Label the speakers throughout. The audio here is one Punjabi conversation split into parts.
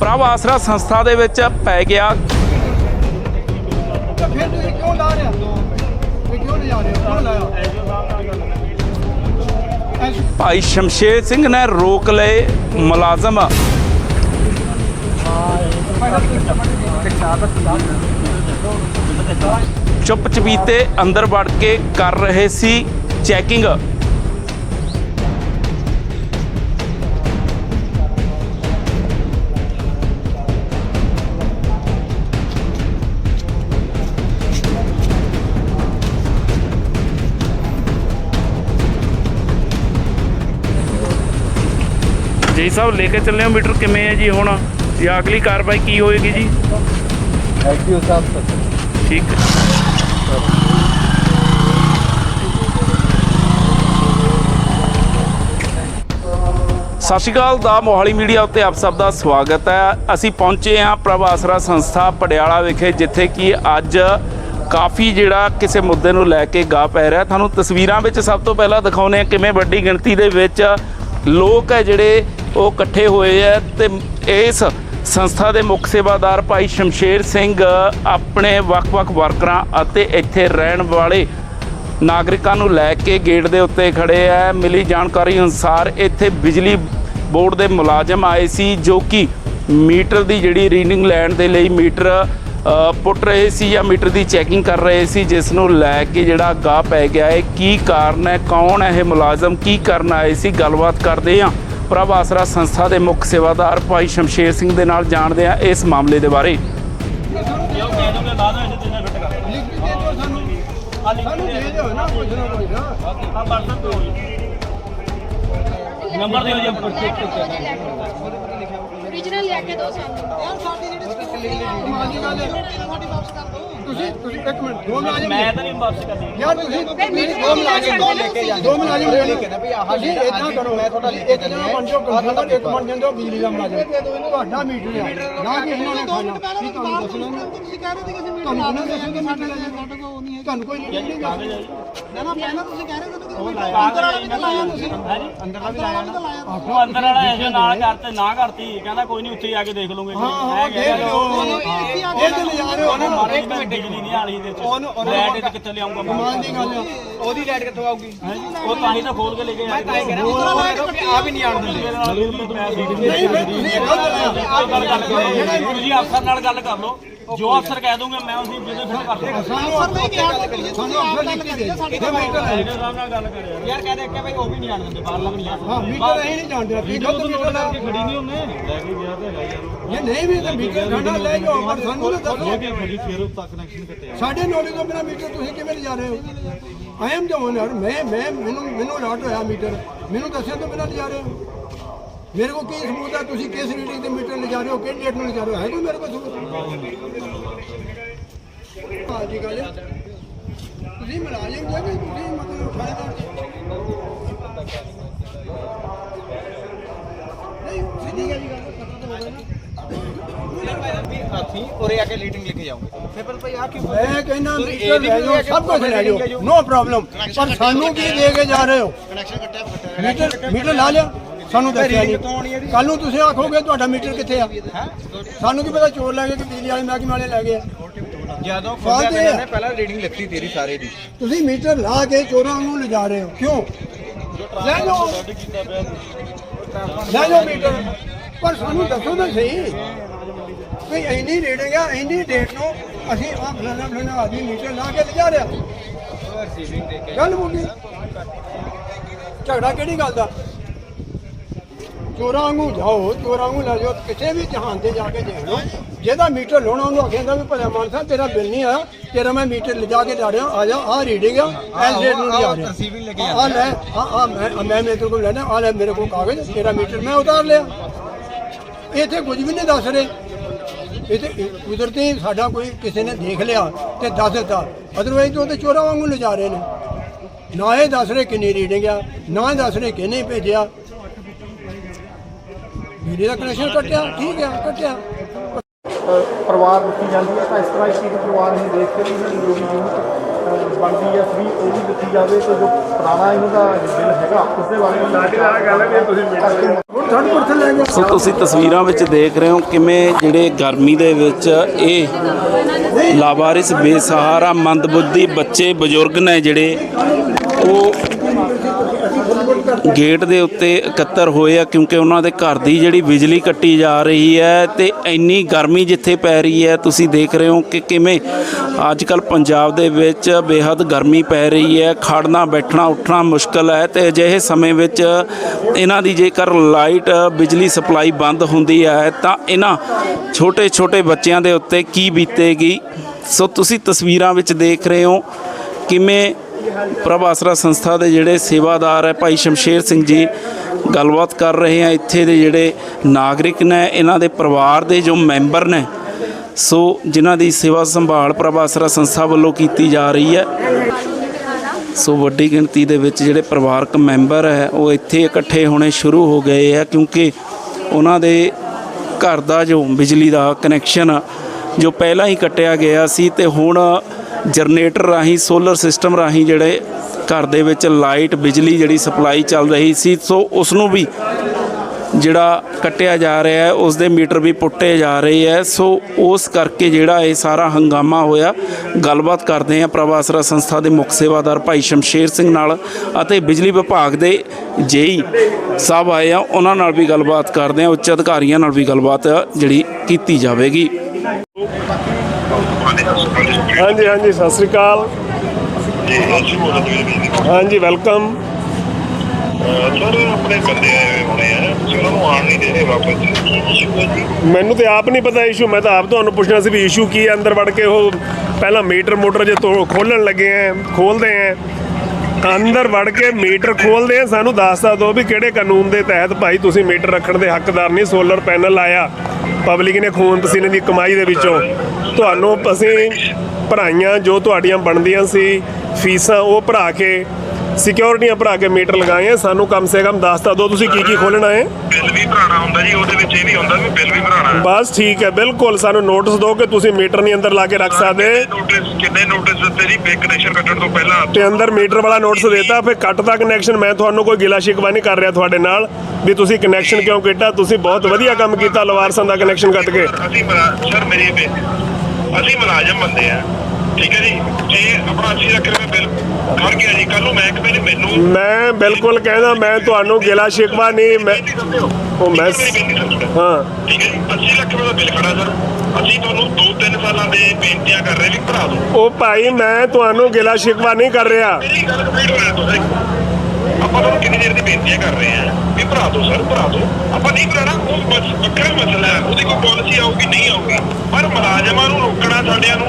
Speaker 1: ਪ੍ਰਭ ਆਸਰਾ ਸੰਸਥਾ ਦੇ ਵਿੱਚ ਪੈ ਗਿਆ।
Speaker 2: ਤਾਂ ਫਿਰ ਤੁਸੀਂ ਕਿਉਂ ਲਾ ਰਹੇ? ਹੋ ਇਹ ਕਿਉਂ ਨਹੀਂ ਜਾ ਰਹੇ? ਹੋ? ਕਿਉਂ ਲਾਇਆ? ਐਸ-
Speaker 1: ਭਾਈ ਸ਼ਮਸ਼ੇਰ ਸਿੰਘ ਨੇ ਰੋਕ ਲਏ ਮੁਲਾਜ਼ਮ। ਚੁੱਪ ਚਪੀਤੇ ਅੰਦਰ ਵੜ ਕੇ ਕਰ ਰਹੇ ਸੀ ਚੈਕਿੰਗ। ਜੀ ਸਾਹਿਬ ਲੈ ਕੇ ਚੱਲੇ ਹੋ ਮੀਟਰ ਕਿਵੇਂ ਹੈ ਜੀ ਹੁਣ? ਜਾਂ ਅਗਲੀ ਕਾਰਵਾਈ ਕੀ ਹੋਏਗੀ ਜੀ?
Speaker 2: ਐਕਟਿਵ ਸਾਹਿਬ
Speaker 1: ਠੀਕ। ਹੈ ਸਤਿ ਸ਼੍ਰੀ ਅਕਾਲ ਦਾ ਮੋਹਾਲੀ ਮੀਡੀਆ ਉੱਤੇ ਆਪ ਸਭ ਦਾ ਸਵਾਗਤ ਹੈ। ਅਸੀਂ ਪਹੁੰਚੇ ਹਾਂ ਪ੍ਰਭ ਆਸਰਾ ਸੰਸਥਾ ਪਟਿਆਲਾ ਵਿਖੇ ਜਿੱਥੇ ਕਿ ਅੱਜ ਕਾਫੀ ਜਿਹੜਾ ਕਿਸੇ ਮੁੱਦੇ ਨੂੰ ਲੈ ਕੇ ਗਾ ਪੈ ਰਿਹਾ। ਤੁਹਾਨੂੰ ਤਸਵੀਰਾਂ ਵਿੱਚ ਸਭ ਤੋਂ ਪਹਿਲਾਂ ਦਿਖਾਉਂਦੇ ਹਾਂ ਕਿਵੇਂ ਵੱਡੀ ਗਿਣਤੀ ਦੇ ਵਿੱਚ ਲੋਕ ਹੈ ਜਿਹੜੇ ਉਹ ਇਕੱਠੇ ਹੋਏ ਆ ਤੇ ਇਸ ਸੰਸਥਾ ਦੇ ਮੁੱਖ ਸੇਵਾਦਾਰ ਭਾਈ ਸ਼ਮਸ਼ੇਰ ਸਿੰਘ ਆਪਣੇ ਵੱਖ-ਵੱਖ ਵਰਕਰਾਂ ਅਤੇ ਇੱਥੇ ਰਹਿਣ ਵਾਲੇ ਨਾਗਰਿਕਾਂ ਨੂੰ ਲੈ ਕੇ ਗੇਟ ਦੇ ਉੱਤੇ ਖੜੇ ਆ। ਮਿਲੀ ਜਾਣਕਾਰੀ ਅਨੁਸਾਰ ਇੱਥੇ ਬਿਜਲੀ ਬੋਰਡ ਦੇ ਮੁਲਾਜ਼ਮ ਆਏ ਸੀ ਜੋ ਕਿ ਮੀਟਰ ਦੀ ਜਿਹੜੀ ਰੀਡਿੰਗ ਲੈਣ ਦੇ ਲਈ ਮੀਟਰ ਪੁੱਟ ਰਹੇ ਸੀ ਜਾਂ ਮੀਟਰ ਦੀ ਚੈਕਿੰਗ ਕਰ ਰਹੇ ਸੀ, ਜਿਸ ਨੂੰ ਲੈ ਕੇ ਜਿਹੜਾ ਗਾਹ ਪੈ ਗਿਆ ਹੈ। ਕੀ ਕਾਰਨ ਹੈ? ਕੌਣ ਹੈ ਇਹ ਮੁਲਾਜ਼ਮ? ਕੀ ਕਰਨ ਆਏ ਸੀ? ਗੱਲਬਾਤ ਕਰਦੇ ਹਾਂ। ਪ੍ਰਭ ਆਸਰਾ ਸੰਸਥਾ ਦੇ ਮੁੱਖ ਸੇਵਾਦਾਰ ਭਾਈ ਸ਼ਮਸ਼ੇਰ ਸਿੰਘ ਦੇ ਨਾਲ ਜਾਣਦੇ ਹਾਂ ਇਸ ਮਾਮਲੇ ਦੇ ਬਾਰੇ।
Speaker 2: ਕੇ ਦੇ ਦਿਓ ਸਾਨੂੰ ਸਾਨੂੰ ਦੇ ਦਿਓ ਨਾ ਕੁਝ ਨਾ ਕੁਝ ਨਾ
Speaker 3: ਨੰਬਰ ਦਿਓ ਜੀ
Speaker 4: ਓਰੀਜਨਲ ਲਿਆ ਕੇ ਦੋ ਸਾਨੂੰ
Speaker 2: ਕਮਾਲ ਦੀ ਗੱਲ ਹੈ। ਤੁਸੀਂ ਤੁਸੀਂ ਇੱਕ ਮਿੰਟ ਦੋ ਮੁਲਾਜ਼ਮ
Speaker 3: ਮੈਂ ਤਾਂ ਨਹੀਂ ਵਾਪਸ ਕਰਨੀ।
Speaker 2: ਯਾਰ ਤੁਸੀਂ ਮੇਰੀ ਦੋ ਮੁਲਾਜ਼ਮ ਦੋ ਲੈ ਕੇ ਜਾਂਦੇ। ਦੋ ਮੁਲਾਜ਼ਮ ਲੈ ਕੇ ਨਾ ਵੀ ਆਹ ਜੀ ਇਦਾਂ ਕਰੋ ਮੈਂ ਤੁਹਾਡਾ ਲੈ ਕੇ ਚੱਲਿਆ ਬਣ ਜਾਓ ਕੰਪਿਊਟਰ ਇੱਕ ਬਣ ਜਾਂਦੇ ਹੋ ਬਿਜਲੀ ਦਾ ਮੁਲਾਜ਼ਮ। ਤੁਹਾਡਾ ਮੀਟਰ ਹੈ ਨਾ ਕਿ ਇਹਨਾਂ ਨੇ ਖਾਣਾ ਕੀ ਤੁਹਾਨੂੰ ਦੱਸਣਾ। ਤੁਸੀਂ ਕਹਿ ਰਹੇ ਸੀ ਕਿ ਤੁਹਾਨੂੰ ਕਿਹਨੇ ਦੱਸੋਗੇ ਮੀਟਰ ਲੈ ਜਾਣਾ ਤੁਹਾਨੂੰ ਕੋਈ ਨਹੀਂ
Speaker 3: ਨਾ ਨਾ ਪਹਿਲਾਂ ਤੁਸੀਂ ਕਹਿ ਰਹੇ ਸੀ ਕਿ ਅੰਦਰ ਵਾਲਾ ਵੀ ਲਾਇਆ ਤੁਸੀਂ। ਹੈ ਜੀ ਅੰਦਰ ਵਾਲਾ ਵੀ ਲਾਇਆ ਉਹ ਅੰਦਰ ਵਾਲਾ ਐਸੇ ਨਾਲ ਕਰਤੇ ਨਾ ਕਰਤੀ। ਕਹਿੰਦਾ ਕੋਈ ਨਹੀਂ ਉੱਥੇ ਆ ਕੇ ਦੇਖ ਲਓਗੇ
Speaker 2: ਹਾਂ ਹਾਂ ਦੇਖ ਲਓ। ਇਹ ਤੇ ਲਿਜਾ ਰਹੇ ਹੋ। ਨਾ
Speaker 3: ਮਾਰੇ ਇੱਕ ਮਿੰਟ ਬਿਜਲੀ ਨਹੀਂ ਆਲੀ ਦੇ ਚ। ਲੈਟ ਇਹ ਕਿੱਥੇ ਲਿਆਉਂਗਾ ਮੈਂ
Speaker 2: ਕਮਾਲ ਦੀ ਗੱਲ
Speaker 5: ਉਹਦੀ ਲਾਈਟ ਕਿੱਥੋਂ ਆਊਗੀ?
Speaker 3: ਉਹ ਤਾਂ ਹੀ ਤਾਂ ਖੋਲ ਕੇ ਲੈ ਕੇ
Speaker 5: ਤਾਂ ਇਹ ਕਹਿੰਦਾ ਆ ਵੀ ਨਹੀਂ ਆਉਣ ਦਿੰਦੇ
Speaker 2: ਨਹੀਂ ਗਲਤ ਲਿਆ
Speaker 3: ਗੱਲ ਕਰ। ਲਓ ਜੀ ਅਫਸਰ ਨਾਲ ਗੱਲ ਕਰ ਲਓ। ਜੋ ਅਫਸਰ ਕਹਿ ਦੂੰਗਾ ਮੈਂ ਉਸੇ ਜਿਹਦੇ ਫਿਰ ਕਰ ਦੂੰਗਾ
Speaker 2: ਅਫਸਰ ਨਹੀਂ ਕਿਹਾ ਕੇ ਇਹ ਮੀਟਰ ਹੈ
Speaker 3: ਮੇਰੇ ਸਾਹਿਬ ਨਾਲ ਗੱਲ ਕਰਿਆ
Speaker 5: ਯਾਰ ਕਹਿੰਦੇ ਕਿ ਭਾਈ ਉਹ ਵੀ ਨਹੀਂ ਆਉਣ ਦਿੰਦੇ ਬਾਹਰਲਾ ਵੀ ਨਹੀਂ
Speaker 2: ਹਾਂ ਮੀਟਰ ਅਸੀਂ ਨਹੀਂ ਜਾਣਦੇ ਕੀ ਗਲਤ ਮੀਟਰ ਲਾ
Speaker 3: ਖੜੀ ਨਹੀਂ ਉਹਨੇ ਲੈ ਕੇ ਗਿਆ ਤੇ ਲੈ ਯਾਰ।
Speaker 2: ਇਹ ਨਹੀਂ ਵੀ ਤਾਂ ਮੀਟਰ ਸਾਡਾ ਲੈ ਜਾਓ ਪਰ ਸਾਨੂੰ ਤਾਂ ਦੱਸੋ।
Speaker 3: ਖੜੀ ਫੇਰ ਉਹ ਤੱਕ ਕਨੈਕਸ਼ਨ ਕੱਟਿਆ
Speaker 2: ਸਾਡੇ ਨੌਲੇਜ ਤੋਂ ਬਿਨਾ ਮੀਟਰ ਤੁਸੀਂ ਕਿਵੇਂ ਲਿਜਾ ਰਹੇ ਹੋ? ਆਈ ਐਮ ਦ ਓਨਰ ਮੈਂ ਮੈਂ ਮੈਨੂੰ ਮੈਨੂੰ ਅਲਾਟ ਹੋਇਆ ਮੀਟਰ ਮੈਨੂੰ ਦੱਸਿਆ ਤੋਂ ਬਿਨਾ ਲਿਜਾ ਰਹੇ ਹੋ। ਮੇਰੇ ਕੋਲ ਕੀ ਸਬੂਤ ਹੈ ਤੁਸੀਂ ਕਿਸ ਰੀਡਿੰਗ ਤੇ ਮੀਟਰ ਲਿਜਾ ਰਹੇ ਹੋ ਕਿਹੜੀ ਡੇਟ ਨੂੰ ਲਿਜਾ ਰਹੇ ਹੋ ਹੈ ਕੋਈ ਮੇਰੇ ਕੋਲ ਸਬੂਤ ਹਾਂ ਜੀ ਗੱਲ ਹੈ। ਤੁਸੀਂ ਮੁਲਾਜ਼ਮ ਜੇ ਕਿ ਤੁਸੀਂ ਮਤਲਬ ਥਾਣੇਦਾਰ ਜੀ ਨਹੀਂ ਸਿੱਧੀ ਗੱਲ ਗੱਲ ਪਤਾ ਤਾਂ ਹੋਵੇ ਨਾ
Speaker 5: ਅਸੀਂ ਉਰੇ ਆ ਕੇ ਲੀਟਿੰਗ ਲੈ ਕੇ ਜਾਓਗੇ ਫਿਰ ਪਰ ਭਾਈ ਆ ਕੀ
Speaker 2: ਮੈਂ ਕਹਿੰਦਾ
Speaker 5: ਤੁਸੀਂ
Speaker 2: ਮੀਟਰ
Speaker 5: ਇਹ ਵੀ
Speaker 2: ਲੈ ਜਾਓ
Speaker 5: ਲੈ ਕੇ
Speaker 2: ਸਭ ਕੁਝ ਲੈ ਜਾਓ ਨੋ ਪ੍ਰੋਬਲਮ ਪਰ ਸਾਨੂੰ ਕੀ ਦੇ ਕੇ ਸਾਨੂੰ ਦੱਸਿਆ ਨਹੀਂ ਕੱਲ ਨੂੰ ਤੁਸੀਂ ਆਖੋਗੇ ਤੁਹਾਡਾ ਮੀਟਰ ਕਿੱਥੇ ਆ? ਸਾਨੂੰ ਕੀ ਪਤਾ ਚੋਰ ਲੈ ਗਏ ਕਿ ਬਿਜਲੀ ਵਾਲੇ ਮਹਿਕਮੇ ਵਾਲੇ ਲੈ ਗਏ।
Speaker 5: ਜਦੋਂ। ਇਹਨਾਂ ਨੇ ਪਹਿਲਾਂ ਰੀਡਿੰਗ ਲਿਖਤੀ ਤੇਰੀ ਸਾਰੇ ਦੀ।
Speaker 2: ਤੁਸੀਂ ਮੀਟਰ ਲਾ ਕੇ ਚੋਰਾਂ ਨੂੰ ਲਿਜਾ ਰਹੇ ਹੋ। ਕਿਉਂ? ਲੈ ਜਾਓ। ਲੈ ਜਾਓ ਮੀਟਰ। ਪਰ ਸਾਨੂੰ ਦੱਸੋ ਤਾਂ ਸਹੀ। ਵੀ ਇੰਨੀ ਰੀਡਿੰਗ ਆ ਇੰਨੀ ਡੇਟ ਨੂੰ ਅਸੀਂ ਆ ਫਲਾਣਾ ਫਲਾਣਾ ਆਦਮੀ ਮੀਟਰ ਲਾ ਕੇ ਲਿਜਾ ਰਿਹਾ। ਗੱਲ ਮੁੱਕੀ ਝਗੜਾ ਕਿਹੜੀ ਗੱਲ ਦਾ? ਚੋਰਾਂ ਵਾਂਗੂ ਜਾਓ ਚੋਰਾਂ ਵਾਂਗੂ ਲੈ ਜਾਓ ਕਿਤੇ ਵੀ ਜਹਾਨ ਤੇ ਜਾ ਕੇ ਦੇਖ ਲਓ। ਜਿਹਦਾ ਮੀਟਰ ਲਾਉਣਾ ਉਹਨੂੰ ਆਖਿਆ ਵੀ ਭਲਾ ਮਾਨਸਾ ਤੇਰਾ ਬਿੱਲ ਨਹੀਂ ਆਇਆ ਤੇਰਾ ਮੈਂ ਮੀਟਰ ਲਿਜਾ ਕੇ ਜਾ ਰਿਹਾ ਆ ਜਾ ਆ ਰੀਡਿੰਗ ਆ ਐਸ ਡੇਟ ਨੂੰ ਲਿਜਾ ਰਿਹਾ।
Speaker 5: receiving ਲੈ ਕੇ
Speaker 2: ਆ। ਲੈ ਆ ਆ ਮੈਂ ਮੈਂ ਮੇਰੇ ਕੋਲ ਲੈਣਾ ਆ ਲੈ ਮੇਰੇ ਕੋਲ ਕਾਗਜ਼ ਤੇਰਾ ਮੀਟਰ ਮੈਂ ਉਤਾਰ ਲਿਆ। ਇੱਥੇ ਕੁਝ ਵੀ ਨਹੀਂ ਦੱਸ ਰਹੇ। ਇਹ ਤੇ ਕੁਦਰਤੀ ਸਾਡਾ ਕੋਈ ਕਿਸੇ ਨੇ ਦੇਖ ਲਿਆ ਤੇ ਦੱਸ ਦਿੱਤਾ। ਅਦਰਵਾਈਜ਼ ਉਹ ਤੇ ਚੋਰਾਂ ਵਾਂਗੂ ਲਿਜਾ ਰਹੇ ਨੇ। ਨਾ ਇਹ ਦੱਸ ਰਹੇ ਕਿੰਨੀ ਰੀਡਿੰਗ ਆ ਨਾ ਦੱਸ ਰਹੇ ਕਿਹਨੇ ਭੇਜਿਆ। ਬਿਜਲੀ ਦਾ ਕਨੈਕਸ਼ਨ ਕੱਟਿਆ ਠੀਕ ਆ ਕੱਟਿਆ।
Speaker 6: ਪਰਿਵਾਰ ਦਿੱਤੀ ਜਾਂਦੀ ਹੈ ਤਾਂ ਇਸ ਤਰ੍ਹਾਂ ਹੀ ਇੱਕ ਪਰਿਵਾਰ ਨੂੰ ਦੇਖ ਕੇ ਵੀ ਇਹਨਾਂ ਦੀ ਜੋ ਵੀ ਜ਼ਰੂਰਤ ਬਣਦੀ ਹੈ ਫ੍ਰੀ ਉਹ ਵੀ ਦਿੱਤੀ ਜਾਵੇ ਤੇ ਜੋ ਪੁਰਾਣਾ ਇਹਨਾਂ ਦਾ ਬਿੱਲ ਹੈਗਾ ਉਸ ਦੇ ਬਾਰੇ ਸਾਡੀ ਆ ਗੱਲ ਹੈ ਵੀ ਤੁਸੀਂ
Speaker 2: ਗਿਆ
Speaker 1: ਸੋ ਤੁਸੀਂ ਤਸਵੀਰਾਂ ਵਿੱਚ ਦੇਖ ਰਹੇ ਹੋ ਕਿਵੇਂ ਜਿਹੜੇ ਗਰਮੀ ਦੇ ਵਿੱਚ ਇਹ ਲਾਵਾਰਿਸ ਬੇਸਹਾਰਾ ਮੰਦਬੁੱਧੀ ਬੱਚੇ ਬਜ਼ੁਰਗ ਨੇ ਜਿਹੜੇ ਉਹ ਗੇਟ ਦੇ ਉੱਤੇ ਇਕੱਤਰ ਹੋਏ ਆ ਕਿਉਂਕਿ ਉਹਨਾਂ ਦੇ ਘਰ ਦੀ ਜਿਹੜੀ ਬਿਜਲੀ ਕੱਟੀ ਜਾ ਰਹੀ ਹੈ ਤੇ ਇੰਨੀ ਗਰਮੀ ਜਿੱਥੇ ਪੈ ਰਹੀ ਹੈ, ਤੁਸੀਂ ਦੇਖ ਰਹੇ ਹੋ ਕਿ ਕਿਵੇਂ ਅੱਜ ਕੱਲ ਪੰਜਾਬ ਦੇ ਵਿੱਚ ਬੇਹੱਦ ਗਰਮੀ ਪੈ ਰਹੀ ਹੈ ਖੜਨਾ ਬੈਠਣਾ, ਉੱਠਣਾ ਮੁਸ਼ਕਲ ਹੈ ਤੇ ਅਜਿਹੇ ਸਮੇਂ ਵਿੱਚ ਇਹਨਾਂ ਦੀ ਜੇਕਰ ਲਾਈਟ, ਬਿਜਲੀ ਸਪਲਾਈ ਬੰਦ ਹੁੰਦੀ ਹੈ ਤਾਂ ਇਹਨਾਂ ਛੋਟੇ ਛੋਟੇ ਬੱਚਿਆਂ ਦੇ ਉੱਤੇ ਕੀ ਬੀਤੇਗੀ? ਸੋ ਤੁਸੀਂ ਤਸਵੀਰਾਂ ਵਿੱਚ ਦੇਖ ਰਹੇ ਹੋ ਕਿਵੇਂ ਪ੍ਰਭ ਆਸਰਾ ਸੰਸਥਾ ਦੇ ਜਿਹੜੇ ਸੇਵਾਦਾਰ ਹੈ, ਭਾਈ ਸ਼ਮਸ਼ੇਰ ਸਿੰਘ ਜੀ, ਗੱਲਬਾਤ ਕਰ ਰਹੇ ਆ ਇੱਥੇ ਦੇ ਜਿਹੜੇ ਨਾਗਰਿਕ ਨੇ, ਇਹਨਾਂ ਦੇ ਪਰਿਵਾਰ ਦੇ ਜੋ ਮੈਂਬਰ ਨੇ, ਸੋ ਜਿਨ੍ਹਾਂ ਦੀ ਸੇਵਾ ਸੰਭਾਲ ਪ੍ਰਭ ਆਸਰਾ ਸੰਸਥਾ ਵੱਲੋਂ ਕੀਤੀ ਜਾ ਰਹੀ ਹੈ। ਸੋ ਵੱਡੀ ਗਿਣਤੀ ਦੇ ਵਿੱਚ ਜਿਹੜੇ ਪਰਿਵਾਰਕ ਮੈਂਬਰ ਹੈ, ਉਹ ਇੱਥੇ ਇਕੱਠੇ ਹੋਣੇ ਸ਼ੁਰੂ ਹੋ ਗਏ ਆ, ਕਿਉਂਕਿ ਉਹਨਾਂ ਦੇ ਘਰ ਦਾ ਜੋ ਬਿਜਲੀ ਦਾ ਕਨੈਕਸ਼ਨ ਜੋ ਪਹਿਲਾਂ ਹੀ ਕੱਟਿਆ ਗਿਆ ਸੀ, ਤੇ ਹੁਣ ਜਨਰੇਟਰ ਰਾਹੀਂ, ਸੋਲਰ ਸਿਸਟਮ ਰਾਹੀਂ ਜਿਹੜੇ ਘਰ ਦੇ ਵਿੱਚ ਲਾਈਟ, ਬਿਜਲੀ ਜਿਹੜੀ ਸਪਲਾਈ ਚੱਲ ਰਹੀ ਸੀ, ਸੋ ਉਸ ਨੂੰ ਵੀ ਜਿਹੜਾ ਕੱਟਿਆ ਜਾ ਰਿਹਾ ਹੈ ਉਸ ਦੇ ਮੀਟਰ ਵੀ ਪੁੱਟੇ ਜਾ ਰਹੇ ਹੈ। ਸੋ ਉਸ ਕਰਕੇ ਜਿਹੜਾ ਇਹ ਸਾਰਾ ਹੰਗਾਮਾ ਹੋਇਆ, ਗੱਲਬਾਤ ਕਰਦੇ ਆ ਪ੍ਰਵਾਸਰਾ ਸੰਸਥਾ ਦੇ ਮੁੱਖ ਸੇਵਾਦਾਰ ਭਾਈ ਸ਼ਮਸ਼ੇਰ ਸਿੰਘ ਨਾਲ ਅਤੇ ਬਿਜਲੀ ਵਿਭਾਗ ਦੇ ਜੇਈ ਸਾਹਿਬ ਆਏ ਆ, ਉਹਨਾਂ ਨਾਲ ਵੀ ਗੱਲਬਾਤ ਕਰਦੇ ਆ ਉੱਚ ਅਧਿਕਾਰੀਆਂ ਨਾਲ ਵੀ ਗੱਲਬਾਤ ਜਿਹੜੀ ਕੀਤੀ ਜਾਵੇਗੀ।
Speaker 7: ਹਾਂਜੀ ਹਾਂਜੀ ਸਤਿ ਸ੍ਰੀ ਅਕਾਲ। ਹਾਂਜੀ ਵੈਲਕਮ।
Speaker 8: ਸਰ ਆਪਣੇ ਬੰਦੇ ਆਏ ਹੋਏ ਹੋਣੇ ਆ ਤੁਸੀਂ ਉਹਨਾਂ ਨੂੰ ਆਣ ਨਹੀਂ ਦੇ ਰਹੇ ਵਾਪਸ ਕੀ ਇਸ਼ੂ ਹੈ ਜੀ?
Speaker 7: ਮੈਨੂੰ ਤੇ ਆਪ ਨਹੀਂ ਪਤਾ ਇਸ਼ੂ ਮੈਂ ਤਾਂ ਆਪ ਤੁਹਾਨੂੰ ਪੁੱਛਣਾ ਸੀ ਵੀ ਇਸ਼ੂ ਕੀ ਹੈ ਅੰਦਰ ਵੜ ਕੇ ਉਹ ਪਹਿਲਾਂ ਮੀਟਰ ਮੋਟਰ ਜੇ ਤੋਂ ਖੋਲਣ ਲੱਗੇ ਆ ਖੋਲਦੇ ਆ ਅੰਦਰ ਵੜ ਕੇ ਮੀਟਰ ਖੋਲਦੇ ਆ, ਸਾਨੂੰ ਦੱਸਦਾ ਦਿਓ ਵੀ ਕਿਹੜੇ ਕਾਨੂੰਨ ਦੇ ਤਹਿਤ ਭਾਈ ਤੁਸੀਂ ਮੀਟਰ ਰੱਖਣ ਦੇ ਹੱਕਦਾਰ ਨਹੀਂ, ਸੋਲਰ ਪੈਨਲ ਲਾਇਆ। ਪਬਲਿਕ ਨੇ ਖੂਨ ਪਸੀਨੇ ਦੀ ਕਮਾਈ ਦੇ ਵਿੱਚੋਂ। ਤੁਹਾਨੂੰ ਅਸੀਂ ਭਰਾਈਆਂ ਜੋ ਤੁਹਾਡੀਆਂ ਬਣਦੀਆਂ ਸੀ, ਫੀਸਾਂ ਉਹ ਭਰਾ ਕੇ ਸਿਕਿਉਰਿਟੀਆਂ ਭਰਾ ਕੇ ਮੀਟਰ ਲਗਾਏ ਆ। ਸਾਨੂੰ ਕਮ ਸੇ ਕਮ ਦੱਸਦਾ ਦਿਓ ਤੁਸੀਂ ਕੀ ਕੀ ਖੋਲਣਾ ਹੈ।
Speaker 8: ਬਿੱਲ ਵੀ ਭਰਾਣਾ ਹੁੰਦਾ ਜੀ ਉਹਦੇ ਵਿੱਚ ਇਹ ਵੀ ਹੁੰਦਾ ਵੀ ਬਿੱਲ ਵੀ ਭਰਾਣਾ ਹੈ।
Speaker 7: ਬਸ ਠੀਕ ਹੈ ਬਿਲਕੁਲ। ਸਾਨੂੰ ਨੋਟਿਸ ਦਿਓ ਕਿ ਤੁਸੀਂ ਮੀਟਰ ਨਹੀਂ ਅੰਦਰ ਲਾ ਕੇ ਰੱਖ ਸਕਦੇ।
Speaker 8: ਨੋਟਿਸ ਕਿੰਨੇ ਨੋਟਿਸ ਦਿੱਤੇ ਜੀ? ਬੇ ਕਨੈਕਸ਼ਨ ਕੱਟਣ ਤੋਂ ਪਹਿਲਾਂ
Speaker 7: ਤੇ ਅੰਦਰ ਮੀਟਰ ਵਾਲਾ ਨੋਟਿਸ ਦੇਤਾ ਫਿਰ ਕੱਟ ਦਾ ਕਨੈਕਸ਼ਨ ਮੈਂ ਤੁਹਾਨੂੰ ਕੋਈ ਗਿਲਾ ਸ਼ਿਕਵਾ ਨਹੀਂ ਕਰ ਰਿਹਾ ਤੁਹਾਡੇ ਨਾਲ ਵੀ ਤੁਸੀਂ ਕਨੈਕਸ਼ਨ ਕਿਉਂ ਕੀਤਾ? ਤੁਸੀਂ ਬਹੁਤ ਵਧੀਆ ਕੰਮ ਕੀਤਾ ਲਵਾਰਸਾਂ ਦਾ ਕਨੈਕਸ਼ਨ ਕੱਟ ਕੇ।
Speaker 8: ਅਸੀਂ ਸਰ ਮੇਰੀ ਅਸੀਂ ਮੁਲਾਜ਼ਮ ਬੰਦੇ ਆ। ਠੀਕ ਹੈ ਜੀ। ਜੇ ਆਪਣਾ 80 ਲੱਖ ਰੁਪਏ ਬਿੱਲ ਖੜ ਗਿਆ ਜੀ। ਕੱਲ ਨੂੰ ਮਹਿਕਮੇ ਨੇ ਮੈਨੂੰ
Speaker 7: ਮੈਂ ਬਿਲਕੁਲ ਕਹਿੰਦਾ ਮੈਂ ਤੁਹਾਨੂੰ ਗਿਲਾ ਸ਼ਿਕਵਾ ਨਹੀਂ ਮੈਂ ਉਹ ਮੈਂ ਹਾਂ।
Speaker 8: ਠੀਕ ਹੈ ਜੀ 80 ਲੱਖ ਰੁਪਏ ਦਾ ਬਿੱਲ ਖੜਾ ਸਰ। ਅਸੀਂ ਤੁਹਾਨੂੰ 2-3 ਸਾਲਾਂ ਦੇ ਬੇਨਤੀਆਂ ਕਰ ਰਹੇ ਵੀ ਭਰਾ ਦਿਓ।
Speaker 7: ਉਹ ਭਾਈ ਮੈਂ ਤੁਹਾਨੂੰ ਗਿਲਾ ਸ਼ਿਕਵਾ ਨਹੀਂ ਕਰ ਰਿਹਾ।
Speaker 8: ਮੇਰੀ ਗੱਲ ਕੰਪਲੀਟ ਹੋਇਆ ਤੁਸੀਂ ਆਪਾਂ ਤੁਹਾਨੂੰ ਕਿੰਨੀ ਦੇਰ ਦੀ ਬੇਨਤੀਆਂ ਕਰ ਰਹੇ ਆ ਵੀ ਭਰਾ ਦੋ ਸਰ ਭਰਾ ਦੋ। ਆਪਾਂ ਨਹੀਂ ਭਰਾਣਾ ਉਹ ਬਸ ਵੱਖਰਾ ਮਸਲਾ ਹੈ। ਉਹਦੀ ਕੋਈ ਪਾਲਿਸੀ ਆਊਗੀ ਨਹੀਂ ਆਊਗੀ। ਪਰ ਮੁਲਾਜ਼ਮਾਂ ਨੂੰ ਰੋਕਣਾ ਸਾਡਿਆਂ ਨੂੰ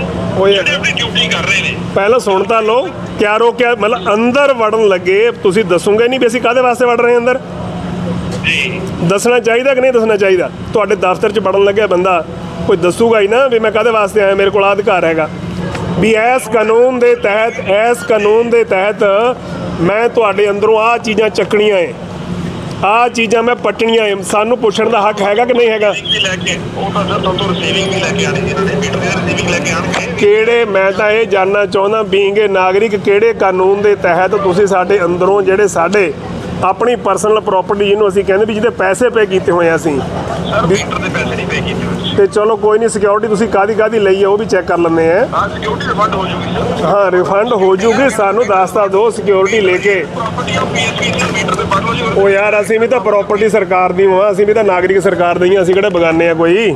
Speaker 7: ਯਾਰ-
Speaker 8: ਜਿਹੜੇ ਆਪਣੀ ਡਿਊਟੀ ਕਰ ਰਹੇ ਨੇ।
Speaker 7: ਪਹਿਲਾਂ ਸੁਣ ਤਾਂ ਲਓ ਕਿਆ ਰੋਕਿਆ ਮਤਲਬ ਅੰਦਰ ਵੜਨ ਲੱਗੇ ਤੁਸੀਂ ਦੱਸੋਗੇ ਨਹੀਂ ਵੀ ਅਸੀਂ ਕਾਹਦੇ ਵਾਸਤੇ ਵੜ ਰਹੇ ਹਾਂ ਅੰਦਰ?
Speaker 8: ਜੀ।
Speaker 7: ਦੱਸਣਾ ਚਾਹੀਦਾ ਕਿ ਨਹੀਂ ਦੱਸਣਾ ਚਾਹੀਦਾ? ਤੁਹਾਡੇ ਦਫ਼ਤਰ 'ਚ ਵੜਨ ਲੱਗਿਆ ਬੰਦਾ ਕੋਈ ਦੱਸੂਗਾ ਹੀ ਨਾ ਵੀ ਮੈਂ ਕਾਹਦੇ ਵਾਸਤੇ ਆਇਆ ਮੇਰੇ ਕੋਲ ਆਹ ਅਧਿਕਾਰ ਹੈਗਾ। ਵੀ ਇਸ ਕਾਨੂੰਨ ਦੇ ਤਹਿਤ ਇਸ ਕਾਨੂੰਨ ਦੇ ਤਹਿਤ ਮੈਂ ਤੁਹਾਡੇ ਅੰਦਰੋਂ ਆਹ ਚੀਜ਼ਾਂ ਚੱਕਣੀਆਂ ਏ। ਆਹ ਚੀਜ਼ਾਂ ਮੈਂ ਪੱਟਣੀਆਂ ਏ। ਸਾਨੂੰ ਪੁੱਛਣ ਦਾ ਹੱਕ ਹੈਗਾ ਕਿ ਨਹੀਂ ਹੈਗਾ?
Speaker 8: ਵੀ ਲੈ ਕੇ ਉਹ ਤਾਂ ਸਰ ਤੋਂ ਰਿਸੀਵਿੰਗ ਵੀ ਲੈ ਕੇ ਆਣੀ ਜਿਹਨਾਂ ਨੇ ਮੀਟਰ ਦੇ ਰਿਸੀਵਿੰਗ ਲੈ ਕੇ ਆਣਗੇ
Speaker 7: ਕਿਹੜੇ ਮੈਂ ਤਾਂ ਇਹ ਜਾਨਣਾ ਚਾਹੁੰਦਾ ਬੀਂਗ ਨਾਗਰਿਕ ਕਿਹੜੇ ਕਾਨੂੰਨ ਦੇ ਤਹਿਤ ਤੁਸੀਂ ਸਾਡੇ ਅੰਦਰੋਂ ਜਿਹੜੇ ਸਾਡੇ ਆਪਣੀ ਪਰਸਨਲ ਪ੍ਰਾਪਰਟੀ ਜਿਹਨੂੰ ਅਸੀਂ ਕਹਿੰਦੇ ਵੀ ਜਿਹਦੇ ਪੈਸੇ ਪੇ ਕੀਤੇ ਹੋਏ ਆ ਅਸੀਂ।
Speaker 8: ਸਰ ਮੀਟਰ ਦੇ ਪੈਸੇ ਨਹੀਂ ਪੇ ਕੀਤੇ ਹੋਏ।
Speaker 7: ਤੇ ਚਲੋ ਕੋਈ ਨਹੀਂ ਸਿਕਿਉਰਿਟੀ ਤੁਸੀਂ ਕਾਦੀ ਕਾਦੀ ਲਈ ਆ ਉਹ ਵੀ ਚੈੱਕ ਕਰ ਲੈਂਦੇ ਆ।
Speaker 8: ਹਾਂ ਸਿਕਿਉਰਿਟੀ ਰਿਫੰਡ ਹੋ ਜੂਗੀ ਸਰ
Speaker 7: ਹਾਂ ਰਿਫੰਡ ਹੋ ਜੂਗੀ ਸਾਨੂੰ ਦੱਸਤਾ ਦਿਓ ਸਿਕਿਉਰਿਟੀ ਲੈ ਕੇ।
Speaker 8: ਪ੍ਰਾਪਰਟੀ ਆਫ ਪੀਐਸਪੀ ਮੀਟਰ ਤੇ ਪੜ ਲਓ ਜੀ।
Speaker 7: ਉਹ ਯਾਰ ਅਸੀਂ ਵੀ ਤਾਂ ਪ੍ਰਾਪਰਟੀ ਸਰਕਾਰ ਦੀ ਹਾਂ ਅਸੀਂ ਵੀ ਤਾਂ ਨਾਗਰਿਕ ਸਰਕਾਰ ਦੇ ਹੀ ਹਾਂ ਅਸੀਂ ਕਿਹੜੇ ਬਗਾਨੇ ਆ ਕੋਈ?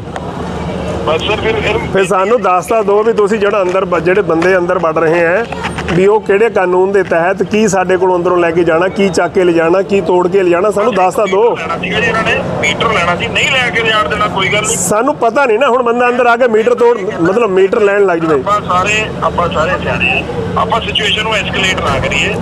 Speaker 8: ਬਸ ਸਰ ਫਿਰ ਫਿਰ
Speaker 7: ਫਿਰ ਸਾਨੂੰ ਦੱਸਤਾ ਦਿਓ ਵੀ ਤੁਸੀਂ ਜਿਹੜਾ ਅੰਦਰ ਬ- ਜਿਹੜੇ ਬੰਦੇ ਅੰਦਰ ਵੜ ਰਹੇ ਆ ਵੀ ਉਹ ਕਿਹੜੇ ਕਾਨੂੰਨ ਦੇ ਤਹਿਤ ਕੀ ਸਾਡੇ ਕੋਲ ਅੰਦਰੋਂ ਲੈ ਕੇ ਜਾਣਾ ਕੀ ਚੱਕ ਕੇ ਲਿਜਾਣਾ ਕੀ ਤੋੜ ਕੇ ਲਿਜਾਣਾ ਸਾਨੂੰ ਦੱਸਤਾ ਦਿਓ।
Speaker 8: ਲੈਣਾ ਸੀਗਾ ਜੀ ਇਹਨਾਂ ਨੇ ਮੀਟਰ ਲੈਣਾ ਸੀ ਨਹੀਂ ਲੈ ਕੇ ਜਾਣ ਦੇਣਾ ਕੋਈ ਗੱਲ ਨਹੀਂ।
Speaker 7: ਸਾਨੂੰ ਪਤਾ ਨਹੀਂ ਨਾ ਹੁਣ ਬੰਦਾ ਅੰਦਰ ਆ ਕੇ ਮੀਟਰ ਤੋੜ ਮਤਲਬ ਮੀਟਰ ਲੈਣ ਲੱਗ ਜਵੇ।
Speaker 8: ਆਪਾਂ ਸਾਰੇ ਆਪਾਂ ਸਾਰੇ ਸਿਆਣੇ ਆ। ਆਪਾਂ ਸਿਚੁਏਸ਼ਨ ਨੂੰ ਐਸਕੇਲੇਟ ਨਾ ਕਰੀਏ।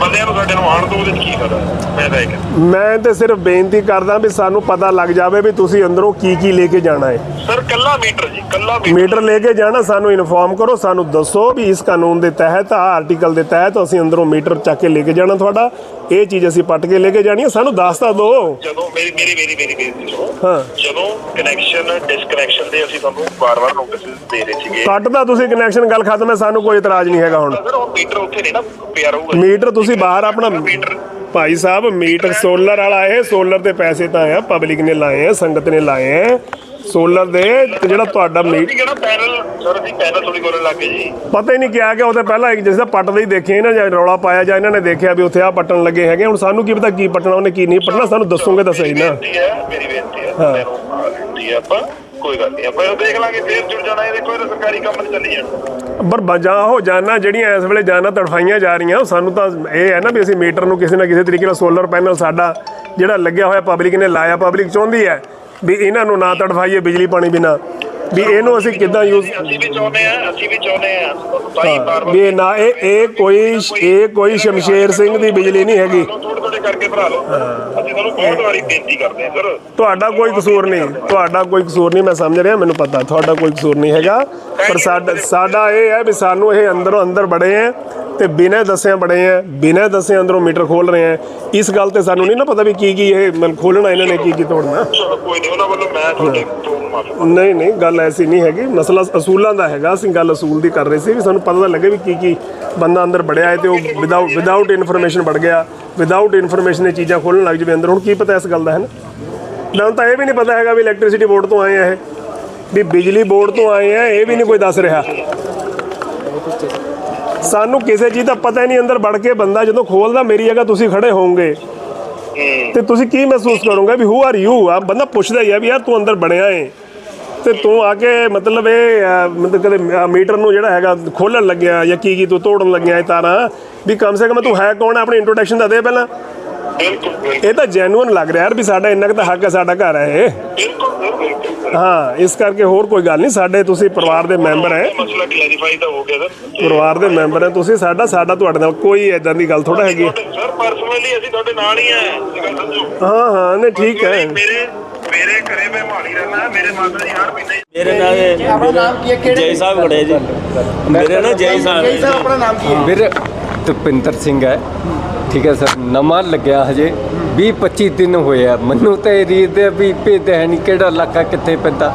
Speaker 8: ਬੰਦਿਆਂ ਨੂੰ ਸਾਡੇ ਨੂੰ ਆਣ ਤੋਂ ਉਹਦੇ ਚ ਕੀ ਫਾਇਦਾ ਮੈਂ ਤਾਂ
Speaker 7: ਮੈਂ ਤੇ ਸਿਰਫ ਬੇਨਤੀ ਕਰਦਾ ਵੀ ਸਾਨੂੰ ਪਤਾ ਲੱਗ ਜਾਵੇ ਵੀ ਤੁਸੀਂ ਅੰਦਰੋਂ ਕੀ ਕੀ ਲੈ ਕੇ ਜਾਣਾ ਹੈ।
Speaker 8: ਸਰ ਕੱਲਾ ਮੀਟਰ ਜੀ ਕੱਲਾ ਮੀਟਰ।
Speaker 7: ਮੀਟਰ ਲੈ ਕੇ ਜਾਣਾ ਸਾਨੂੰ ਇਨਫੋਰਮ ਕਰੋ ਸਾਨੂੰ ਦੱਸੋ ਵੀ ਇਸ ਕਾਨੂੰਨ ਦੇ ਤਹਿਤ ਆ ਆਰਟੀਕਲ ਦੇ ਤਹਿਤ ਅਸੀਂ ਅੰਦਰੋਂ ਮੀਟਰ ਚੱਕ ਕੇ ਲੈ ਕੇ ਜਾਣਾ ਤੁਹਾਡਾ। ਇਹ ਚੀਜ਼ ਅਸੀਂ ਪੱਟ ਕੇ ਲੈ ਕੇ ਜਾਣੀ ਹੈ ਸਾਨੂੰ ਦੱਸ ਤਾਂ ਦਿਓ
Speaker 8: ਜਦੋਂ ਮੇਰੀ ਮੇਰੀ ਮੇਰੀ ਮੇਰੀ ਬੇਨਤੀ ਸੁਣੋ।
Speaker 7: ਹਾਂ।
Speaker 8: ਜਦੋਂ ਕਨੈਕਸ਼ਨ ਡਿਸਕਨੈਕਸ਼ਨ ਦੇ ਅਸੀਂ ਤੁਹਾਨੂੰ ਵਾਰ-ਵਾਰ ਨੋਟਿਸ ਦੇ ਰਹੇ ਸੀਗੇ।
Speaker 7: ਕੱਟਦਾ ਤੁਸੀਂ ਕਨੈਕਸ਼ਨ ਗੱਲ ਖਤਮ ਹੈ ਸਾਨੂੰ ਕੋਈ ਇਤਰਾਜ਼ ਨਹੀਂ ਹੈਗਾ ਹੁਣ।
Speaker 8: ਸਰ ਉਹ ਮੀਟਰ ਉੱਥੇ ਨਹੀਂ ਨਾ ਪਿਆ ਰਹੂਗਾ।
Speaker 7: ਮੀਟਰ ਤੁਸੀਂ ਬਾਹਰ ਆਪਣਾ
Speaker 8: metre
Speaker 7: Bhai Sahib metre solar ਵਾਲਾ ਇਹ ਸੋਲਰ ਦੇ ਪੈਸੇ ਤਾਂ ਆ ਪਬਲਿਕ ਨੇ ਲਾਏ ਆ ਸੰਗਤ ਨੇ ਲਾਏ ਆ। ਸੋਲਰ ਦੇ ਤੇ ਜਿਹੜਾ ਤੁਹਾਡਾ ਮੀ
Speaker 8: ਅਸੀਂ ਕਿਹੜਾ ਪੈਨਲ? ਸਰ ਅਸੀਂ ਪੈਨਲ ਥੋੜੀ ਕਰਨ ਲੱਗੇ ਜੀ।
Speaker 7: ਪਤਾ ਹੀ ਨਹੀਂ ਕਿਹਾ ਕਿ ਉਹਦੇ ਪਹਿਲਾਂ ਇੱਕ ਜਿਸ ਦਾ ਪੱਟਦੇ ਹੀ ਦੇਖੇ ਇਹਨਾਂ ਜਾਂ ਰੌਲਾ ਪਾਇਆ ਜਾਂ ਇਹਨਾਂ ਨੇ ਦੇਖਿਆ ਵੀ ਉੱਥੇ ਆ ਪੱਟਣ ਲੱਗੇ ਹੈਗੇ। ਹੁਣ ਸਾਨੂੰ ਕੀ ਪਤਾ ਕੀ ਪੱਟਣਾ ਉਹਨੇ ਕੀ ਨਹੀਂ ਪੱਟਣਾ ਸਾਨੂੰ ਦੱਸੋਗੇ ਤਾਂ ਸਹੀ ਨਾ।
Speaker 8: ਹੈ ਮੇਰੀ ਬੇਨਤੀ ਹੈ ਮੈਨੂੰ ਬੇਨਤੀ ਹੈ ਆਪਾਂ ਕੋਈ ਗੱਲ ਨਹੀਂ। ਆਪਾਂ ਦੇਖ ਲਾਂਗੇ ਫੇਰ ਜੁੜ ਜਾਣਾ ਇਹ ਦੇਖੋ ਇਹ ਤਾਂ ਸਰਕਾਰੀ ਕੰਮ ਨਹੀਂ ਚੱਲੀ ਜਾਣਾ।
Speaker 7: ਪਰ ਬਜਾ ਹੋ ਜਾਣਾ ਜਿਹੜੀਆਂ ਇਸ ਵੇਲੇ ਜਾਨਾਂ ਤੜਫਾਈਆਂ ਜਾ ਰਹੀਆਂ ਉਹ ਸਾਨੂੰ ਤਾਂ ਇਹ ਹੈ ਨਾ ਵੀ ਅਸੀਂ ਮੀਟਰ ਨੂੰ ਕਿਸੇ ਨਾ ਕਿਸੇ ਤਰੀਕੇ ਨਾਲ ਸੋਲਰ ਪੈਨਲ ਸਾਡਾ ਜਿਹੜਾ ਲੱਗਿਆ ਹੋਇਆ ਪਬਲਿਕ ਨੇ ਲਾਇਆ ਪਬਲਿਕ ਚਾਹੁੰਦੀ ਹੈ। ਵੀ ਇਹਨਾਂ ਨੂੰ ਨਾ ਤੜਫਾਈਏ ਬਿਜਲੀ ਪਾਣੀ ਬਿਨਾ। ਵੀ ਇਹਨੂੰ ਅਸੀਂ ਕਿੱਦਾਂ ਯੂਜ਼
Speaker 8: ਅਸੀਂ ਵੀ ਚਾਹੁੰਦੇ ਆ ਅਸੀਂ ਵੀ ਚਾਹੁੰਦੇ ਆ ਹੀ ਬਾਰ
Speaker 7: ਵੀ ਇਹ ਨਾ ਇਹ ਇਹ ਕੋਈ ਇਹ ਕੋਈ ਸ਼ਮਸ਼ੇਰ ਸਿੰਘ ਦੀ ਬਿਜਲੀ ਨਹੀਂ ਹੈਗੀ।
Speaker 8: ਥੋੜੇ ਥੋੜੇ ਕਰਕੇ ਭਰਾ ਲਓ। ਅਸੀਂ ਤੁਹਾਨੂੰ ਬਹੁਤ ਵਾਰੀ ਬੇਨਤੀ ਕਰਦੇ ਹਾਂ ਸਰ
Speaker 7: ਤੁਹਾਡਾ ਕੋਈ ਕਸੂਰ ਨਹੀਂ ਤੁਹਾਡਾ ਕੋਈ ਕਸੂਰ ਨਹੀਂ ਮੈਂ ਸਮਝ ਰਿਹਾ ਮੈਨੂੰ ਪਤਾ ਤੁਹਾਡਾ ਕੋਈ ਕਸੂਰ ਨਹੀਂ ਹੈਗਾ। ਪਰ ਸਾਡਾ ਸਾਡਾ ਇਹ ਹੈ ਵੀ ਸਾਨੂੰ ਇਹ ਅੰਦਰੋਂ ਅੰਦਰ ਬੜੇ ਹੈ। ਤੇ ਬਿਨਾਂ ਦੱਸਿਆਂ ਬੜੇ ਹੈ ਬਿਨਾਂ ਦੱਸਿਆਂ ਅੰਦਰੋਂ ਮੀਟਰ ਖੋਲ ਰਹੇ ਹੈ ਇਸ ਗੱਲ ਤੇ ਸਾਨੂੰ ਨਹੀਂ ਨਾ ਪਤਾ ਵੀ ਕੀ ਕੀ ਇਹ ਮਨ ਖੋਲਣਾ ਇਹਨਾਂ ਨੇ ਕੀ ਕੀ ਤੋੜਨਾ।
Speaker 8: ਕੋਈ ਨਹੀਂ ਉਹਨਾਂ ਵੱਲੋਂ ਮੈਂ ਤੁਹਾਡੇ ਤੋਂ ਮਾਫੀ
Speaker 7: ਨਹੀਂ ਨਹੀਂ ਗੱਲ ਐਸੀ ਨਹੀਂ ਹੈਗੀ। ਮਸਲਾ ਅਸੂਲਾਂ ਦਾ ਹੈਗਾ ਅਸੀਂ ਗੱਲ ਅਸੂਲ ਦੀ ਕਰ ਰਹੇ ਸੀ ਵੀ ਸਾਨੂੰ ਪਤਾ ਤਾਂ ਲੱਗੇ ਵੀ ਕੀ ਕੀ ਬੰਦਾ ਅੰਦਰ ਵੜਿਆ ਹੈ ਤੇ ਉਹ ਵਿਦਆਊਟ ਵਿਦਆਊਟ ਇਨਫੋਰਮੇਸ਼ਨ ਵੜ ਗਿਆ। ਵਿਦਆਊਟ ਇਨਫੋਰਮੇਸ਼ਨ ਇਹ ਚੀਜ਼ਾਂ ਖੋਲਣ ਲੱਗ ਜਵੇ ਅੰਦਰ। ਹੁਣ ਕੀ ਪਤਾ ਇਸ ਗੱਲ ਦਾ ਹੈ ਨਾ? ਨਾ ਤਾਂ ਇਹ ਵੀ ਨਹੀਂ ਪਤਾ ਹੈਗਾ ਵੀ ਇਲੈਕਟ੍ਰਿਸਿਟੀ ਬੋਰਡ ਤੋਂ ਆਏ ਆ ਇਹ। ਵੀ ਬਿਜਲੀ ਬੋਰਡ ਤੋਂ ਆਏ ਆ ਇਹ ਵੀ ਨਹੀਂ ਕੋਈ ਦੱਸ ਰਿਹਾ। ਸਾਨੂੰ ਕਿਸੇ ਚੀਜ਼ ਦਾ ਪਤਾ ਹੀ ਨਹੀਂ ਅੰਦਰ ਵੜ ਕੇ ਬੰਦਾ ਜਦੋਂ ਖੋਲਦਾ ਮੇਰੀ ਜਗ੍ਹਾ ਤੁਸੀਂ ਖੜੇ ਹੋਵੋਗੇ। ਤੇ ਤੁਸੀਂ ਕੀ ਮਹਿਸੂਸ ਕਰੋਗੇ ਵੀ ਹੂ ਆਰ ਯੂ ਆ ਬੰਦਾ ਪੁੱਛਦਾ ਹੀ ਆ ਵੀ ਯਾਰ ਤੂੰ ਅੰਦਰ ਬਣਿਆ ਏ। ਤੇ ਤੂੰ ਆ ਕੇ ਮਤਲਬ ਇਹ ਮਤਲਬ ਕਦੇ ਮੀਟਰ ਨੂੰ ਜਿਹੜਾ ਹੈਗਾ ਖੋਲਣ ਲੱਗਿਆ ਜਾਂ ਕੀ ਕੀ ਤੂੰ ਤੋੜਨ ਲੱਗਿਆ ਇਹ ਤਾਰਾਂ। ਵੀ ਕਮ ਸੇ ਕਮ ਤੂੰ ਹੈ ਕੌਣ ਆਪਣੀ ਇੰਟਰੋਡਕਸ਼ਨ ਤਾਂ ਦੇ ਪਹਿਲਾਂ। ਇਹ ਤਾਂ ਜੈਨੂਇਨ ਲੱਗ ਰਿਹਾ ਯਾਰ ਵੀ ਸਾਡਾ ਇੰਨਾ ਕੁ ਤਾਂ ਹੱਕ ਹੈ ਸਾਡਾ ਘਰ ਹੈ ਇਹ। ਹਾਂ ਇਸ ਕਰਕੇ ਹੋਰ ਕੋਈ ਗੱਲ ਨਹੀਂ ਸਾਡੇ ਤੁਸੀਂ ਪਰਿਵਾਰ ਦੇ ਮੈਂਬਰ ਹੈ।
Speaker 8: ਇਹ ਮਸਲਾ ਕਲੈਰੀਫਾਈ ਤਾਂ ਹੋ ਗਿਆ ਸਰ।
Speaker 7: ਪਰਿਵਾਰ ਦੇ ਮੈਂਬਰ ਹੈ ਤੁਸੀਂ ਸਾਡਾ ਸਾਡਾ ਤੁਹਾਡੇ ਨਾਲ ਕੋਈ ਐਦਾਂ ਦੀ ਗੱਲ ਥੋੜਾ ਹੈਗੀ।
Speaker 8: ਸਰ ਪਰਸਨਲੀ ਅਸੀਂ ਤੁਹਾਡੇ ਨਾਲ ਹੀ ਆ ਸਮਝੋ।
Speaker 7: ਹਾਂ ਹਾਂ ਨਹੀਂ ਠੀਕ ਹੈ।
Speaker 8: ਮੇਰੇ ਮੇਰੇ ਘਰੇ ਮੈਂ ਮਾਲੀ ਰਹਿਣਾ ਮੇਰੇ ਮਾਤਾ ਜੀ ਹਰ ਮਹੀਨੇ
Speaker 3: ਮੇਰੇ ਨਾਲ
Speaker 5: ਆਪਣਾ ਨਾਮ ਕੀ ਹੈ ਕਿਹੜੇ
Speaker 3: ਜੈ ਸਾਹਿਬ ਖੜੇ ਜੀ। ਮੇਰੇ ਨਾਲ ਜੈ ਸਾਹਿਬ।
Speaker 5: ਜੀ ਸਰ ਆਪਣਾ ਨਾਮ ਕੀ ਹੈ?
Speaker 9: ਵੀਰ ਤੁਪਿੰਦਰ ਸਿੰਘ ਹੈ। ਠੀਕ ਹੈ ਸਰ ਨਵਾਂ ਲੱਗਿਆ ਹਜੇ। 20 25 ਦਿਨ ਹੋਏ ਆ। ਮੈਨੂੰ ਤਾਂ ਇਹ ਰੀਤ ਦੇ ਵੀ ਭੇਦ ਹੈ ਨਹੀਂ ਕਿਹੜਾ ਇਲਾਕਾ ਕਿੱਥੇ ਪੈਂਦਾ।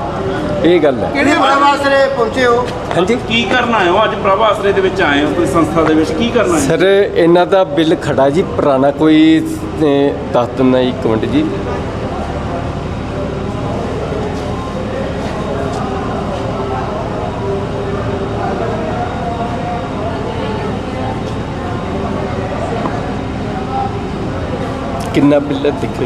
Speaker 9: ਇਹ ਗੱਲ ਹੈ।
Speaker 5: ਕਿਹੜੇ ਪ੍ਰਵਾਸਰੇ ਪਹੁੰਚੇ ਹੋ?
Speaker 9: ਹਾਂਜੀ?
Speaker 1: ਕੀ ਕਰਨ ਆਏ ਹੋ? ਅੱਜ ਪ੍ਰਭ ਆਸਰੇ ਦੇ ਵਿੱਚ ਆਏ ਹੋ ਕੋਈ ਸੰਸਥਾ ਦੇ ਵਿੱਚ? ਕੀ ਕਰਨਾ ਹੈ?
Speaker 9: ਸਰ ਇਹਨਾਂ ਦਾ ਬਿੱਲ ਖੜਾ ਜੀ ਪੁਰਾਣਾ ਕੋਈ ਦੱਸ ਦਿੰਦਾ ਇੱਕ ਮਿੰਟ ਜੀ। ਕਿੰਨਾ ਬਿੱਲ ਦੇਖੋ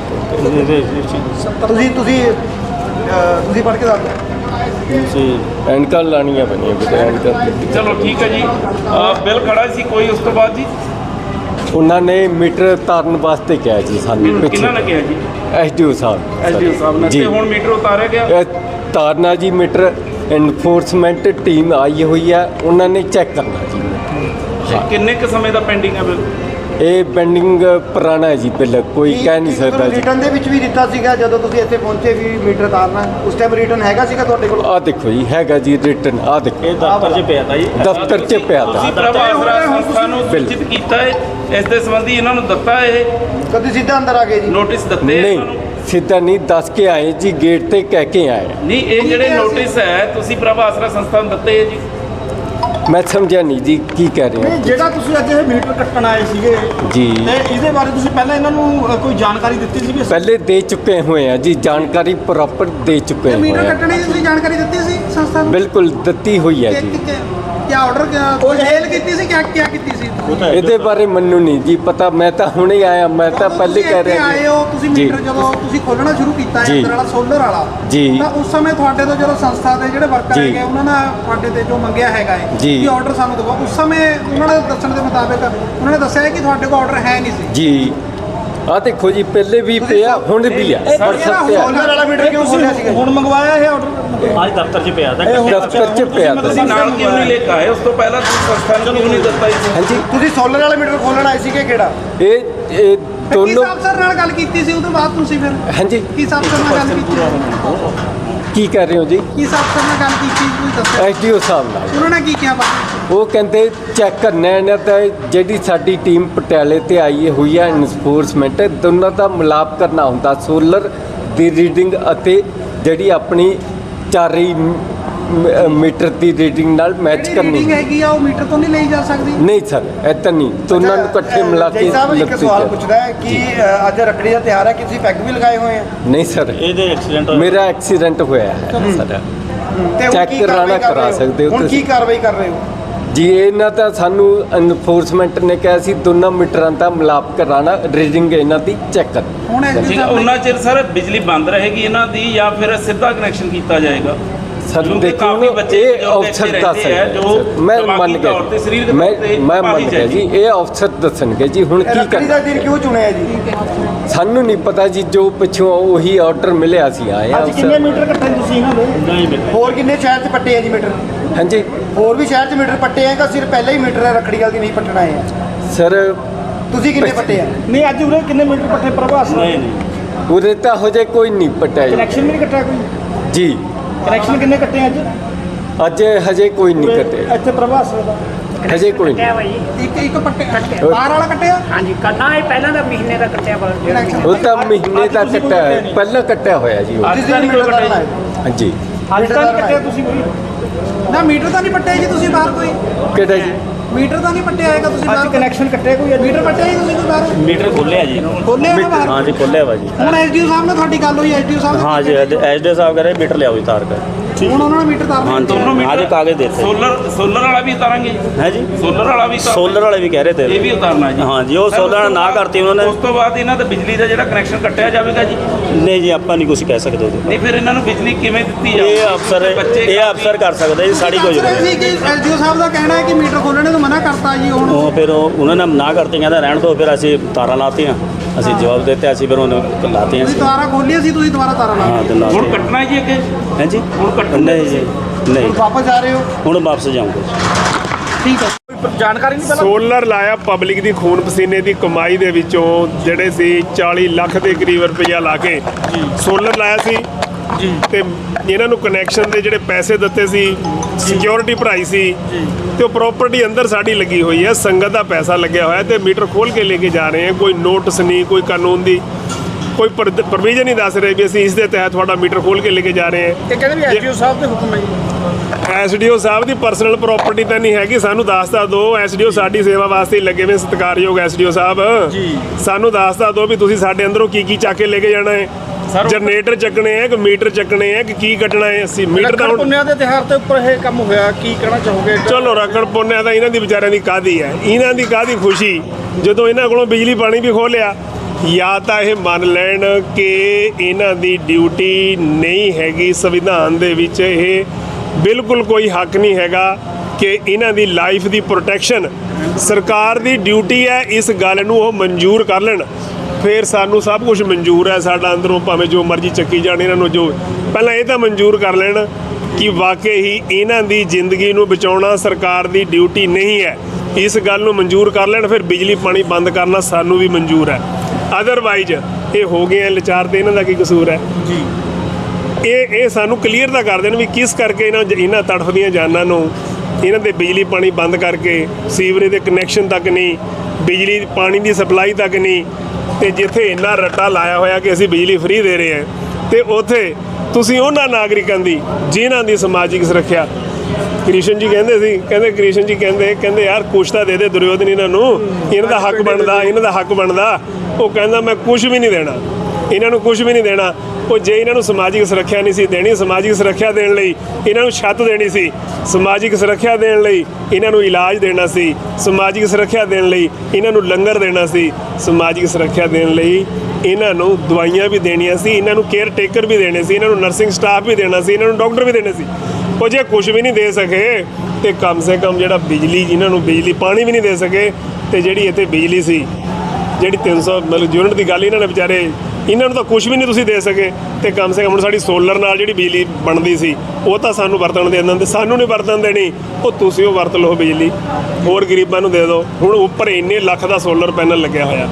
Speaker 5: ਤੁਸੀਂ ਤੁਸੀਂ ਅਹ, ਤੁਸੀਂ ਪੜ੍ਹ ਕੇ ਦੱਸ
Speaker 9: ਜੀ ਐਨਕਾਂ ਲਾਣੀਆਂ ਬਣੀਆਂ ਐਨਕਾਂ ਤੇ-
Speaker 1: ਚਲੋ ਠੀਕ ਹੈ ਜੀ। ਅਹ ਬਿੱਲ ਖੜਾ ਸੀ ਕੋਈ ਉਸ ਤੋਂ ਬਾਅਦ ਜੀ?
Speaker 9: ਉਹਨਾਂ ਨੇ ਮੀਟਰ ਤਾਰਨ ਵਾਸਤੇ ਕਿਹਾ ਜੀ ਸਾਨੂੰ
Speaker 1: ਕਿਹਨਾਂ ਨੇ ਕਿਹਾ ਜੀ?
Speaker 9: ਐਸਡੀਓ ਸਾਹਿਬ।
Speaker 1: ਐਸਡੀਓ ਸਾਹਿਬ ਨੇ
Speaker 9: ਜੀ।
Speaker 1: ਤੇ ਹੁਣ ਮੀਟਰ ਉਤਾਰਿਆ ਗਿਆ?
Speaker 9: ਇਹ ਤਾਰਨਾ ਜੀ ਮੀਟਰ ਐਨਫੋਰਸਮੈਂਟ ਟੀਮ ਆਈ ਹੋਈ ਹੈ ਉਹਨਾਂ ਨੇ ਚੈੱਕ ਕਰਨਾ ਜੀ।
Speaker 1: ਕਿੰਨੇ ਕੁ ਸਮੇਂ ਦਾ ਪੈਂਡਿੰਗ ਹੈ ਬਿੱਲ?
Speaker 9: ਇਹ ਬੈਂਡਿੰਗ ਪੁਰਾਣਾ ਹੈ ਜੀ ਬਿੱਲ ਕੋਈ ਕਹਿ ਨਹੀਂ ਸਕਦਾ ਜੀ।
Speaker 5: ਰਿਟਰਨ ਦੇ ਵਿੱਚ ਵੀ ਦਿੱਤਾ ਸੀਗਾ ਜਦੋਂ ਤੁਸੀਂ ਇੱਥੇ ਪਹੁੰਚੇ ਵੀ ਮੀਟਰ ਤਾਰਨਾ? ਉਸ ਟਾਈਮ ਰਿਟਰਨ ਹੈਗਾ ਸੀਗਾ ਤੁਹਾਡੇ ਕੋਲ?
Speaker 9: ਆਹ ਦੇਖੋ ਜੀ ਹੈਗਾ ਜੀ ਰਿਟਰਨ ਆਹ ਦੇਖੋ।
Speaker 3: ਇਹ ਦਫ਼ਤਰ 'ਚ ਪਿਆ ਤਾ ਜੀ।
Speaker 9: ਦਫ਼ਤਰ 'ਚ ਪਿਆ ਤਾ।
Speaker 1: ਤੁਸੀਂ ਪ੍ਰਭ ਆਸਰਾ ਸੰਸਥਾ ਨੂੰ। ਸੂਚਿਤ ਕੀਤਾ ਹੈ ਇਸ ਦੇ ਸੰਬੰਧੀ ਇਹਨਾਂ ਨੂੰ ਦਿੱਤਾ ਇਹ?
Speaker 5: ਕਦੀ ਸਿੱਧਾ ਅੰਦਰ ਆ ਗਏ ਜੀ।
Speaker 1: ਨੋਟਿਸ ਦਿੱਤੇ ਇਹਨਾਂ
Speaker 9: ਨਹੀਂ
Speaker 1: ਨੂੰ
Speaker 9: ਸਿੱਧਾ ਨਹੀਂ ਦੱਸ ਕੇ ਆਏ ਜੀ ਗੇਟ ਤੇ ਕਹਿ ਕੇ ਆਏ
Speaker 1: ਨਹੀਂ ਇਹ ਜਿਹੜੇ ਨੋਟਿਸ ਹੈ ਤੁਸੀਂ ਪ੍ਰਭ ਆਸਰਾ ਸੰਸਥਾ ਨੂੰ ਦਿੱਤੇ ਹੈ ਜੀ।
Speaker 9: ਮੈਂ ਸਮਝਿਆ ਨਹੀਂ ਜੀ ਕੀ ਕਹਿ ਰਹੇ ਹੋ?
Speaker 10: ਜਿਹੜਾ ਤੁਸੀਂ ਅੱਜ ਇਹ ਮੀਟਰ ਕੱਟਣ ਆਏ ਸੀਗੇ
Speaker 9: ਜੀ।
Speaker 10: ਤੇ ਇਹਦੇ ਬਾਰੇ ਤੁਸੀਂ ਪਹਿਲਾਂ ਇਹਨਾਂ ਨੂੰ ਕੋਈ ਜਾਣਕਾਰੀ ਦਿੱਤੀ ਸੀ ਵੀ
Speaker 9: ਪਹਿਲੇ ਦੇ ਚੁੱਕੇ ਹੋਏ ਆ ਜੀ ਜਾਣਕਾਰੀ ਪ੍ਰੋਪਰ ਦੇ ਚੁੱਕੇ ਹੋਏ
Speaker 10: ਮੀਟਰ ਕੱਟਣੇ ਦੀ ਤੁਸੀਂ ਜਾਣਕਾਰੀ ਦਿੱਤੀ ਸੀ ਸੰਸਥਾ ਨੂੰ?
Speaker 9: ਬਿਲਕੁਲ ਦਿੱਤੀ ਹੋਈ ਹੈ ਜੀ।
Speaker 10: ਕੀ ਆਰਡਰ ਕੋਈ ਮੇਲ ਕੀਤੀ ਸੀ ਕਿਆ ਕਿਆ ਕੀਤੀ ਸੀ
Speaker 9: ਇਹਦੇ ਬਾਰੇ ਮੈਨੂੰ ਨਹੀਂ ਜੀ ਪਤਾ ਮੈਂ ਤਾਂ ਹੁਣੇ ਆਇਆ ਮੈਂ ਤਾਂ ਪਹਿਲੇ ਕਹਿ ਰਿਹਾ
Speaker 10: ਆਏ ਹੋ ਤੁਸੀਂ
Speaker 9: ਜੀ।
Speaker 10: ਮੀਟਰ ਜਦੋਂ ਤੁਸੀਂ ਖੋਲਣਾ ਸ਼ੁਰੂ ਕੀਤਾ ਹੈ
Speaker 9: ਜੀ।
Speaker 10: ਅੰਦਰ ਵਾਲਾ ਸੋਲਰ ਵਾਲਾ
Speaker 9: ਜੀ।
Speaker 10: ਤਾਂ ਉਸ ਸਮੇਂ ਤੁਹਾਡੇ ਤੋਂ ਜਦੋਂ ਸੰਸਥਾ ਦੇ ਜਿਹੜੇ ਵਰਕਰ
Speaker 9: ਜੀ।
Speaker 10: ਹੈਗੇ ਉਹਨਾਂ ਨੇ ਤੁਹਾਡੇ ਤੇ ਜੋ ਮੰਗਿਆ ਹੈਗਾ ਹੈ
Speaker 9: ਜੀ।
Speaker 10: ਕਿ ਆਰਡਰ ਸਾਨੂੰ ਦਿਓ ਉਸ ਸਮੇਂ ਉਹਨਾਂ ਨੇ ਦੱਸਣ ਦੇ ਮੁਤਾਬਕ ਉਹਨਾਂ ਨੇ ਦੱਸਿਆ ਹੈ ਕਿ ਤੁਹਾਡੇ ਕੋਲ ਆਰਡਰ ਹੈ ਨਹੀਂ ਸੀ
Speaker 9: ਜੀ ਆ ਦੇਖੋ ਜੀ ਪਹਿਲੇ ਵੀ ਪਿਆ ਹੁਣ ਵੀ ਆ। WhatsApp ਤੇ ਆ।
Speaker 5: ਵਾਲਾ ਮੀਟਰ ਕਿਉਂ ਖੋਲਿਆ ਸੀਗਾ
Speaker 10: ਹੁਣ ਮੰਗਵਾਇਆ ਇਹ ਆਰਡਰ?
Speaker 3: ਅੱਜ ਦਫ਼ਤਰ 'ਚ ਪਿਆ ਤਾਂ
Speaker 9: ਦਫ਼ਤਰ ਚ ਪਿਆ ਤਾ।
Speaker 1: ਤੁਸੀਂ। ਨਾਲ ਕਿਉਂ ਨਹੀਂ ਲੈ ਕੇ ਆਏ? ਉਸ ਤੋਂ ਪਹਿਲਾਂ ਤੁਸੀਂ ਸੰਸਥਾ ਨੂੰ ਕਿਉਂ ਨਹੀਂ ਦਿੱਤਾ ਇਸ
Speaker 9: ਹਾਂਜੀ।
Speaker 5: ਤੁਸੀਂ ਸੋਲਰ ਵਾਲਾ ਮੀਟਰ ਖੋਲਣ ਆਏ ਸੀਗੇ ਕਿਹੜਾ?
Speaker 9: ਇਹ ਇਹ ਦੋਨੋਂ
Speaker 10: ਅਫਸਰ ਨਾਲ ਗੱਲ ਕੀਤੀ ਸੀ ਉਹਦੇ ਬਾਅਦ ਤੁਸੀਂ ਫਿਰ?
Speaker 9: ਹਾਂਜੀ।
Speaker 10: ਕੀ ਅਫਸਰ ਨਾਲ ਗੱਲ ਕੀਤੀ?
Speaker 9: ਕੀ ਕਰ ਰਹੇ ਹੋ ਜੀ?
Speaker 10: ਕੀ ਅਫਸਰ ਨਾਲ ਗੱਲ ਕੀਤੀ ਤੁਸੀਂ ਦੱਸੋ
Speaker 9: ਐਸਡੀਓ ਸਾਹਿਬ ਨਾਲ।
Speaker 10: ਉਹਨਾਂ ਨੇ ਕੀ ਕਿਹਾ ਬਾਕੀ
Speaker 9: ਉਹ ਕਹਿੰਦੇ ਚੈੱਕ ਕਰਨਾ ਇਹਨਾਂ ਦਾ ਜਿਹੜੀ ਸਾਡੀ ਟੀਮ ਪਟਿਆਲੇ ਤੇ ਆਈ ਹੋਈ ਹੈ ਇਨਫੋਰਸਮੈਂਟ ਦੋਨਾਂ ਦਾ ਮਿਲਾਪ ਕਰਨਾ ਹੁੰਦਾ। ਸੋਲਰ ਦੀ ਰੀਡਿੰਗ ਅਤੇ ਜਿਹੜੀ ਆਪਣੀ ਮੀਟਰ ਦੀ ਰੀਡਿੰਗ ਨਾਲ ਮੈਚ ਕਰਨੀ
Speaker 10: ਰੀਡਿੰਗ ਹੈਗੀ ਆ ਉਹ ਮੀਟਰ ਤੋਂ ਨਹੀਂ ਲਈ ਜਾ ਸਕਦੀ?
Speaker 9: ਨਹੀਂ ਸਰ ਐਦਾਂ ਨਹੀਂ। ਦੋਨਾਂ ਨੂੰ ਇਕੱਠੇ ਮਿਲਾ ਕੇ
Speaker 5: ਜੈ ਸਾਹਿਬ ਇੱਕ ਸਵਾਲ
Speaker 9: ਹੈ।
Speaker 5: ਪੁੱਛਦਾ ਹੈ ਕਿ ਅ, ਅੱਜ ਰੱਖੜੀ ਦਾ ਤਿਉਹਾਰ ਹੈ ਕਿ ਤੁਸੀਂ ਪੈਗ ਵੀ ਲਗਾਏ ਹੋਏ ਆ?
Speaker 9: ਨਹੀਂ ਸਰ
Speaker 3: ਇਹਦੇ ਐਕਸੀਡੈਂਟ
Speaker 9: ਮੇਰਾ ਐਕਸੀਡੈਂਟ ਹੋਇਆ ਹੈ ਸਰ।
Speaker 5: ਤੇ ਹੁਣ
Speaker 9: ਚੈੱਕ
Speaker 5: ਕੀ
Speaker 9: ਕਰਾਉਣਾ
Speaker 5: ਕਾਰਵਾਈ ਕਰ
Speaker 9: ਕਰਾ
Speaker 5: ਰਹੇ ਹੋ?
Speaker 9: ਸਕਦੇ ਹੋ
Speaker 5: ਹੁਣ ਕੀ
Speaker 9: ਤੁਸੀਂ।
Speaker 5: ਕਾਰਵਾਈ ਕਰ ਰਹੇ ਹੋ?
Speaker 9: ਜੀ ਇਹਨਾਂ ਤਾਂ ਸਾਨੂੰ ਇਨਫੋਰਸਮੈਂਟ ਨੇ ਕਿਹਾ ਸੀ ਦੋਨਾਂ ਮੀਟਰਾਂ ਦਾ ਮਿਲਾਪ ਕਰਾਣਾ ਰੀਡਿੰਗ ਇਹਨਾਂ ਦੀ ਚੈੱਕ ਕਰ
Speaker 10: ਹੁਣ ਐਸਡੀ
Speaker 1: ਠੀਕ ਹੈ
Speaker 10: ਸਾਹਿਬ ਨੇ
Speaker 1: ਉਹਨਾਂ ਚਿਰ ਸਰ ਬਿਜਲੀ ਬੰਦ ਰਹੇਗੀ ਇਹਨਾਂ ਦੀ ਜਾਂ ਫਿਰ ਸਿੱਧਾ ਕਨੈਕਸ਼ਨ ਕੀਤਾ ਜਾਏਗਾ?
Speaker 9: ਸਰ
Speaker 1: ਕਿਉਂਕਿ
Speaker 9: ਦੇਖੋ
Speaker 1: ਕਾਫੀ ਬੱਚੇ
Speaker 9: ਇਹ
Speaker 1: ਜੋ
Speaker 9: ਅਫਸਰ
Speaker 1: ਇੱਥੇ
Speaker 9: ਦੱਸ
Speaker 1: ਰਹਿੰਦੇ ਆ,
Speaker 9: ਸਕਦੇ
Speaker 1: ਜੋ
Speaker 9: ਸਰ। ਮੈਂ ਮੰਨ ਗਿਆ ਮੈਂ ਮੈਂ ਮੰਨ ਗਿਆ ਜੀ। ਇਹ ਅਫਸਰ ਦੱਸਣਗੇ ਜੀ ਹੁਣ ਕੀ
Speaker 5: ਰੱਖੜੀ ਦਾ ਦਿਨ ਕਿਉਂ ਚੁਣਿਆ ਜੀ?
Speaker 9: ਸਾਨੂੰ ਨਹੀਂ ਪਤਾ ਜੀ ਜੋ ਪਿੱਛੋਂ ਉਹੀ ਆਰਡਰ ਮਿਲਿਆ ਸੀ ਆਏ ਆ ਅਫਸਰ
Speaker 5: ਮੀਟਰ ਕੱਟੇ ਤੁਸੀਂ ਇਹਨਾਂ ਦੇ?
Speaker 3: ਨਹੀਂ ਮਿਲਿਆ
Speaker 5: ਹੋਰ ਕਿੰਨੇ ਸ਼ਹਿਰ 'ਚ ਪੱਟੇ ਆ ਜੀ ਮੀਟਰ?
Speaker 9: ਹਾਂਜੀ।
Speaker 5: ਹੋਰ ਵੀ ਸ਼ਹਿਰ 'ਚ ਮੀਟਰ ਪੱਟੇ ਆ ਕਿ ਸਿਰਫ ਪਹਿਲਾ ਹੀ ਮੀਟਰ ਹੈ ਰੱਖੜੀ ਵਾਲੀ ਨਹੀਂ ਪੱਟਣਾ ਹੈ
Speaker 9: ਸਰ
Speaker 5: ਤੁਸੀਂ ਕਿੰਨੇ ਪੱਟੇ ਆ?
Speaker 10: ਨਹੀਂ ਅੱਜ ਉਰੇ ਕਿੰਨੇ ਮੀਟਰ ਪੱਠੇ ਪ੍ਰਭਾਸ?
Speaker 3: ਨਹੀਂ ਨਹੀਂ।
Speaker 9: ਉਰੇ ਤਾਂ ਹੋ ਜੇ ਕੋਈ ਨਹੀਂ ਪਟਿਆ ਜੀ।
Speaker 10: ਕਨੈਕਸ਼ਨ ਵੀ ਨਹੀਂ ਕੱਟਿਆ ਕੋਈ?
Speaker 9: ਜੀ।
Speaker 10: ਕਨੈਕਸ਼ਨ ਕਿੰਨੇ ਕੱਟੇ ਅੱਜ?
Speaker 9: ਅੱਜ ਹਜੇ ਕੋਈ ਨਹੀਂ ਕੱਟੇ।
Speaker 10: ਇੱਥੇ ਪ੍ਰਭਾਸ ਦਾ
Speaker 9: ਹਜੇ ਕੋਈ ਨਹੀਂ।
Speaker 10: ਇੱਕ ਇੱਕ ਪੱਟੇ ਬਾਹਰ ਵਾਲਾ ਕੱਟਿਆ?
Speaker 11: ਹਾਂਜੀ ਕਰਨਾ ਇਹ ਪਹਿਲਾਂ ਦਾ ਮਹੀਨੇ ਦਾ ਕੱਟਿਆ
Speaker 10: ਕਨੈਕਸ਼ਨ
Speaker 9: ਉਹ ਤਾਂ ਮਹੀਨੇ ਦਾ ਕੱਟਿਆ ਪਹਿਲਾਂ ਕੱਟਿਆ ਹੋਇਆ ਜੀ ਉਹ। ਹਾਂਜੀ।
Speaker 10: ਅੱਜ ਤਾਂ ਨਹੀਂ ਕੱਟਿਆ ਤੁਸੀਂ ਕੋਈ ਨਾ ਮੀਟਰ ਤਾਂ ਨਹੀਂ ਪੱਟਿਆ ਜੀ ਤੁਸੀਂ ਬਾਹਰ ਕੋਈ?
Speaker 9: ਕਿਹੜਾ ਜੀ?
Speaker 10: ਮੀਟਰ ਤਾਂ ਨਹੀਂ ਪੱਟਿਆ ਹੈਗਾ ਤੁਸੀਂ ਬਾਹਰ? ਕਨੈਕਸ਼ਨ ਕੱਟਿਆ ਕੋਈ ਮੀਟਰ ਪੱਟਿਆ ਜੀ ਤੁਸੀਂ ਕੋਈ ਬਾਹਰ?
Speaker 3: ਮੀਟਰ ਖੋਲਿਆ ਜੀ।
Speaker 10: ਖੋਲਿਆ ਨਾ ਬਾਹਰ?
Speaker 3: ਹਾਂ ਜੀ ਖੋਲਿਆ ਵਾ ਜੀ।
Speaker 10: ਹੁਣ ਐਸਡੀਓ ਸਾਹਿਬ ਨਾਲ ਤੁਹਾਡੀ ਗੱਲ ਹੋਈ ਐਸਡੀਓ ਸਾਹਿਬ
Speaker 3: ਹਾਂ ਜੀ ਐਸਡੀ ਸਾਹਿਬ ਕਹ ਰਹੇ ਮੀਟਰ ਲਿਆਓ ਜੀ ਤਾਰ ਕਰ।
Speaker 10: ਹੁਣ ਉਹਨਾਂ ਨੇ ਮੀਟਰ ਤਾਰ
Speaker 3: ਹਾਂ
Speaker 1: ਦੋਨੋਂ
Speaker 3: ਜੀ
Speaker 1: ਮੀਟਰ
Speaker 3: ਅੱਜ ਕਾਗਜ਼ ਦੇਤੇ।
Speaker 1: ਸੋਲਰ ਸੋਲਰ ਵਾਲਾ ਵੀ ਉਤਾਰਾਂਗੇ ਜੀ।
Speaker 3: ਹੈ ਜੀ।
Speaker 1: ਸੋਲਰ ਵਾਲਾ ਵੀ ਉਤਾਰ-
Speaker 3: ਸੋਲਰ ਵਾਲੇ ਵੀ ਕਹਿ ਰਹੇ ਤੇ
Speaker 1: ਇਹ ਵੀ ਉਤਾਰਨਾ ਜੀ।
Speaker 3: ਹਾਂ ਜੀ ਉਹ
Speaker 1: ਸਰ,
Speaker 3: ਸੋਲਰ
Speaker 1: ਉਸ ਤੋਂ
Speaker 3: ਨਾ
Speaker 1: ਬਾਅਦ-
Speaker 3: ਕਰਤੀ ਉਹਨਾਂ ਨੇ।
Speaker 1: ਉਸ ਤੋਂ ਬਾਅਦ ਇਹਨਾਂ ਦਾ ਬਿਜਲੀ ਦਾ ਜਿਹੜਾ ਕਨੈਕਸ਼ਨ ਕੱਟਿਆ ਜਾਵੇਗਾ ਜੀ।
Speaker 3: ਨਹੀਂ ਜੀ ਆਪਾਂ ਨਹੀਂ ਕੁਝ ਕਹਿ ਸਕਦੇ ਉਹਦੇ
Speaker 1: ਨਹੀਂ ਫਿਰ ਇਹਨਾਂ ਨੂੰ ਬਿਜਲੀ ਕਿਵੇਂ ਦਿੱਤੀ ਜਾਊਗੀ
Speaker 3: ਇਹ ਅਫਸਰ
Speaker 1: ਬੱਚੇ
Speaker 3: ਇਹ
Speaker 1: ਕਾਫੀ-
Speaker 3: ਅਫਸਰ ਕਰ ਸਕਦਾ ਜੀ ਸਾਡੀ ਕੋਈ
Speaker 10: ਦੱਸ ਰਹੇ ਸੀ ਕਿ ਐਸਡੀਓ ਸਾਹਿਬ ਦਾ ਕਹਿਣਾ ਹੈ ਕਿ ਮੀਟਰ ਖੋਲਣੇ ਤੋਂ ਮਨਾ ਕਰਤਾ ਜੀ ਹੁਣ।
Speaker 3: ਉਹ ਫਿਰ ਉਹ- ਉਹਨਾਂ ਨੇ ਨਾ ਕਰਤੇ ਕਹਿੰਦਾ ਰਹਿਣ ਦੋ ਫਿਰ ਅਸੀਂ ਤਾਰਾਂ ਲਾਤੀਆਂ। ਅਸੀਂ ਜਵਾਬ ਦਿੱਤੇ ਅਸੀਂ ਫਿਰ ਉਹਨੂੰ ਲਾਤੀਆਂ।
Speaker 10: ਤੁਸੀਂ ਦੁਬਾਰਾ ਖੋਲੀਆਂ ਸੀ ਤੁਸੀਂ ਦੁਬਾਰਾ ਤਾਰਾਂ ਲਾ
Speaker 3: ਹਾਂ ਤੇ
Speaker 1: ਹੁਣ
Speaker 3: ਲਾਤੀਆਂ
Speaker 1: ਕੱਟਣਾ ਜੀ ਅੱਗੇ।
Speaker 3: ਹੈ ਜੀ?
Speaker 1: ਹੁਣ ਕੱਟੋ
Speaker 3: ਨਹੀਂ ਜੀ ਨਹੀਂ।
Speaker 5: ਵਾਪਸ ਆ ਰਹੇ ਹੋ?
Speaker 3: ਹੁਣ ਵਾਪਸ ਜਾਊਂਗੇ
Speaker 10: ਠੀਕ ਹੈ।
Speaker 6: ਜਾਣਕਾਰੀ ਨਹੀਂ
Speaker 7: ਸੋਲਰ ਲਾਇਆ ਪਬਲਿਕ ਦੀ ਖੂਨ ਪਸੀਨੇ ਦੀ ਕਮਾਈ ਦੇ ਵਿੱਚੋਂ ਜਿਹੜੇ ਸੀ 40 ਲੱਖ ਦੇ ਕਰੀਬ ਰੁਪਈਆ ਲਾ ਕੇ ਸੋਲਰ ਲਾਇਆ ਸੀ। ਜੀ। ਤੇ ਇਹਨਾਂ ਨੂੰ ਕਨੈਕਸ਼ਨ ਦੇ ਜਿਹੜੇ ਪੈਸੇ ਦਿੱਤੇ ਸੀ ਸਿਕਿਉਰਿਟੀ ਭਰਾਈ ਸੀ। ਤੇ ਉਹ ਪ੍ਰਾਪਰਟੀ ਅੰਦਰ ਸਾਡੀ ਲੱਗੀ ਹੋਈ ਹੈ ਸੰਗਤ ਦਾ ਪੈਸਾ ਲੱਗਿਆ ਹੋਇਆ ਤੇ ਮੀਟਰ ਖੋਲ ਕੇ ਲੈ ਕੇ ਜਾ ਰਹੇ ਹਾਂ। ਕੋਈ ਨੋਟਿਸ ਨਹੀਂ ਕੋਈ ਕਾਨੂੰਨ ਦੀ। ਕੋਈ ਪ੍ਰੋਵੀਜ਼ਨ ਨਹੀਂ ਦੱਸ ਰਹੇ ਵੀ ਅਸੀਂ ਇਸ ਦੇ ਤਹਿਤ ਤੁਹਾਡਾ ਮੀਟਰ ਖੋਲ ਕੇ ਲੈ ਕੇ ਜਾ ਰਹੇ ਹਾਂ।
Speaker 10: ਇਹ ਕਹਿੰਦੇ ਵੀ ਐਸਡੀਓ ਸਾਹਿਬ ਦੇ ਹੁਕਮ ਹੈ
Speaker 7: ਐਸਡੀਓ ਸਾਹਿਬ ਦੀ ਪਰਸਨਲ ਪ੍ਰਾਪਰਟੀ ਤਾਂ ਨਹੀਂ ਹੈਗੀ ਸਾਨੂੰ ਦੱਸਦਾ ਦਿਓ ਐਸਡੀਓ ਸਾਡੀ ਸੇਵਾ ਵਾਸਤੇ ਲੱਗੇ ਹੋਏ ਸਤਿਕਾਰਯੋਗ ਐਸਡੀਓ ਸਾਹਿਬ। ਜੀ। ਸਾਨੂੰ ਦੱਸਦਾ ਦਿਓ ਵੀ ਤੁਸੀਂ ਸਾਡੇ ਅੰਦਰੋਂ ਕੀ ਕੀ ਚੱਕ ਕੇ ਲੈ ਕੇ ਜਾਣਾ ਹੈ। ਜਨਰੇਟਰ ਚੱਕਣੇ ਹੈ ਕਿ ਮੀਟਰ ਚੱਕਣੇ ਹੈ ਕਿ ਕੀ ਕੱਢਣਾ ਹੈ ਅਸੀਂ? ਮੀਟਰ ਤਾਂ ਹੁਣ
Speaker 6: ਪੁੰਨਿਆ ਦੇ ਤਿਹਾਰ ਤੇ ਉੱਪਰ ਇਹ ਕੰਮ ਹੋਇਆ ਕੀ ਕਹਿਣਾ ਚਾਹੋਗੇ?
Speaker 7: ਚਲੋ ਰੱਖਣ ਪੁੰਨਿਆ ਤਾਂ ਇਹਨਾਂ ਦੀ ਵਿਚਾਰਿਆਂ ਦੀ ਕਾਦੀ ਹੈ। ਇਹਨਾਂ ਦੀ ਕਾਦੀ ਖੁਸ਼ੀ? ਜਦੋਂ ਇਹਨਾਂ ਕੋਲੋਂ ਬਿਜਲੀ ਪਾਣੀ ਵੀ ਖੋਲਿਆ ਜਾਂ ਤਾਂ ਇਹ ਮੰਨ ਲੈਣ ਕਿ ਇਹਨਾਂ ਦੀ ਡਿਊਟੀ ਨਹੀਂ ਹੈਗੀ, ਸੰਵਿਧਾਨ ਦੇ ਵਿੱਚ ਇਹ ਬਿਲਕੁਲ ਕੋਈ ਹੱਕ ਨਹੀਂ ਹੈਗਾ ਕਿ ਇਹਨਾਂ ਦੀ ਲਾਈਫ ਦੀ ਪ੍ਰੋਟੈਕਸ਼ਨ ਸਰਕਾਰ ਦੀ ਡਿਊਟੀ ਹੈ, ਇਸ ਗੱਲ ਨੂੰ ਉਹ ਮਨਜ਼ੂਰ ਕਰ ਲੈਣ। ਫਿਰ ਸਾਨੂੰ ਸਭ ਕੁਝ ਮਨਜ਼ੂਰ ਹੈ, ਸਾਡਾ ਅੰਦਰੋਂ ਭਾਵੇਂ ਜੋ ਮਰਜ਼ੀ ਚੱਕੀ ਜਾਣ ਇਹਨਾਂ ਨੂੰ, ਜੋ ਪਹਿਲਾਂ ਇਹ ਤਾਂ ਮਨਜ਼ੂਰ ਕਰ ਲੈਣ ਕਿ ਵਾਕਈ ਹੀ ਇਹਨਾਂ ਦੀ ਜ਼ਿੰਦਗੀ ਨੂੰ ਬਚਾਉਣਾ ਸਰਕਾਰ ਦੀ ਡਿਊਟੀ ਨਹੀਂ ਹੈ। ਇਸ ਗੱਲ ਨੂੰ ਮਨਜ਼ੂਰ ਕਰ ਲੈਣ, ਫਿਰ ਬਿਜਲੀ, ਪਾਣੀ ਬੰਦ ਕਰਨਾ ਸਾਨੂੰ ਵੀ ਮਨਜ਼ੂਰ ਹੈ। ਅਦਰਵਾਈਜ਼ ਇਹ ਹੋ ਗਏ ਆ ਲਾਚਾਰ ਤੇ ਇਹਨਾਂ ਦਾ ਕੀ ਕਸੂਰ ਹੈ? ਜੀ। ਇਹ ਇਹ ਸਾਨੂੰ ਕਲੀਅਰ ਤਾਂ ਕਰ ਦੇਣ ਵੀ ਕਿਸ ਕਰਕੇ ਇਹਨਾਂ ਇਹਨਾਂ ਤੜਫਦੀਆਂ ਜਾਨਾਂ ਨੂੰ ਇਹਨਾਂ ਦੇ ਬਿਜਲੀ ਪਾਣੀ ਬੰਦ ਕਰਕੇ ਸੀਵਰੇਜ ਦੇ ਕਨੈਕਸ਼ਨ ਤੱਕ ਨਹੀਂ ਬਿਜਲੀ ਪਾਣੀ ਦੀ ਸਪਲਾਈ ਤੱਕ ਨਹੀਂ ਤੇ ਜਿੱਥੇ ਇੰਨਾ ਰੱਟਾ ਲਾਇਆ ਹੋਇਆ ਕਿ ਅਸੀਂ ਬਿਜਲੀ ਫ੍ਰੀ ਦੇ ਰਹੇ ਹਾਂ ਤੇ ਉੱਥੇ ਤੁਸੀਂ ਉਹਨਾਂ ਨਾਗਰਿਕਾਂ ਦੀ ਜਿਨ੍ਹਾਂ ਦੀ ਸਮਾਜਿਕ ਸੁਰੱਖਿਆ ਕ੍ਰਿਸ਼ਨ ਜੀ ਕਹਿੰਦੇ ਸੀ ਕਹਿੰਦੇ ਕ੍ਰਿਸ਼ਨ ਜੀ ਕਹਿੰਦੇ ਕਹਿੰਦੇ ਯਾਰ ਕੁਛ ਤਾਂ ਦੇ ਦੇ ਦੁਰਯੋਧਨ ਇਹਨਾਂ ਨੂੰ ਇਹਨਾਂ ਦਾ ਹੱਕ ਬਣਦਾ ਇਹਨਾਂ ਦਾ ਹੱਕ ਬਣਦਾ। ਉਹ ਕਹਿੰਦਾ ਮੈਂ ਕੁਝ ਵੀ ਨਹੀਂ ਦੇਣਾ ਇਹਨਾਂ ਨੂੰ ਕੁਝ ਵੀ ਨਹੀਂ ਦੇਣਾ। ਉਹ ਜੇ ਇਹਨਾਂ ਨੂੰ ਸਮਾਜਿਕ ਸੁਰੱਖਿਆ ਨਹੀਂ ਸੀ ਦੇਣੀ ਸਮਾਜਿਕ ਸੁਰੱਖਿਆ ਦੇਣ ਲਈ ਇਹਨਾਂ ਨੂੰ ਛੱਤ ਦੇਣੀ ਸੀ। ਸਮਾਜਿਕ ਸੁਰੱਖਿਆ ਦੇਣ ਲਈ ਇਹਨਾਂ ਨੂੰ ਇਲਾਜ ਦੇਣਾ ਸੀ। ਸਮਾਜਿਕ ਸੁਰੱਖਿਆ ਦੇਣ ਲਈ ਇਹਨਾਂ ਨੂੰ ਲੰਗਰ ਦੇਣਾ ਸੀ। ਸਮਾਜਿਕ ਸੁਰੱਖਿਆ ਦੇਣ ਲਈ ਇਹਨਾਂ ਨੂੰ ਦਵਾਈਆਂ ਵੀ ਦੇਣੀਆਂ ਸੀ ਇਹਨਾਂ ਨੂੰ ਕੇਅਰ ਟੇਕਰ ਵੀ ਦੇਣੇ ਸੀ ਇਹਨਾਂ ਨੂੰ ਨਰਸਿੰਗ ਸਟਾਫ ਵੀ ਦੇਣਾ ਸੀ ਇਹਨਾਂ ਨੂੰ ਡਾਕਟਰ ਵੀ ਦੇਣੇ ਸੀ। ਉਹ ਜੇ ਕੁਝ ਵੀ ਨਹੀਂ ਦੇ ਸਕੇ ਤੇ ਕਮ ਸੇ ਕਮ ਜਿਹੜਾ ਬਿਜਲੀ, ਜਿਨ੍ਹਾਂ ਨੂੰ ਬਿਜਲੀ, ਪਾਣੀ ਵੀ ਨਹੀਂ ਦੇ ਸਕੇ ਤੇ ਜਿਹੜੀ ਇੱਥੇ ਬਿਜਲੀ ਸੀ, ਜਿਹੜੀ 300 ਮਤਲਬ ਯੂਨਿਟ ਦੀ ਗੱਲ ਇਹਨਾਂ ਨੇ ਵਿਚਾਰੇ, ਇਹਨਾਂ ਨੂੰ ਤਾਂ ਕੁਝ ਵੀ ਨਹੀਂ ਤੁਸੀਂ ਦੇ ਸਕੇ ਤੇ ਕਮ ਸੇ ਕਮ ਹੁਣ ਸਾਡੀ ਸੋਲਰ ਨਾਲ ਜਿਹੜੀ ਬਿਜਲੀ ਬਣਦੀ ਸੀ, ਉਹ ਤਾਂ ਸਾਨੂੰ ਵਰਤਣ ਦੇ ਦਿੰਦੇ, ਸਾਨੂੰ ਨਹੀਂ ਵਰਤਣ ਦੇਣੀ, ਉਹ ਤੁਸੀਂ ਉਹ ਵਰਤ ਲਓ ਬਿਜਲੀ, ਹੋਰ ਗਰੀਬਾਂ ਨੂੰ ਦੇ ਦਿਓ। ਹੁਣ ਉੱਪਰ ਇੰਨੇ ਲੱਖ ਦਾ ਸੋਲਰ ਪੈਨਲ ਲੱਗਿਆ ਹੋਇਆ।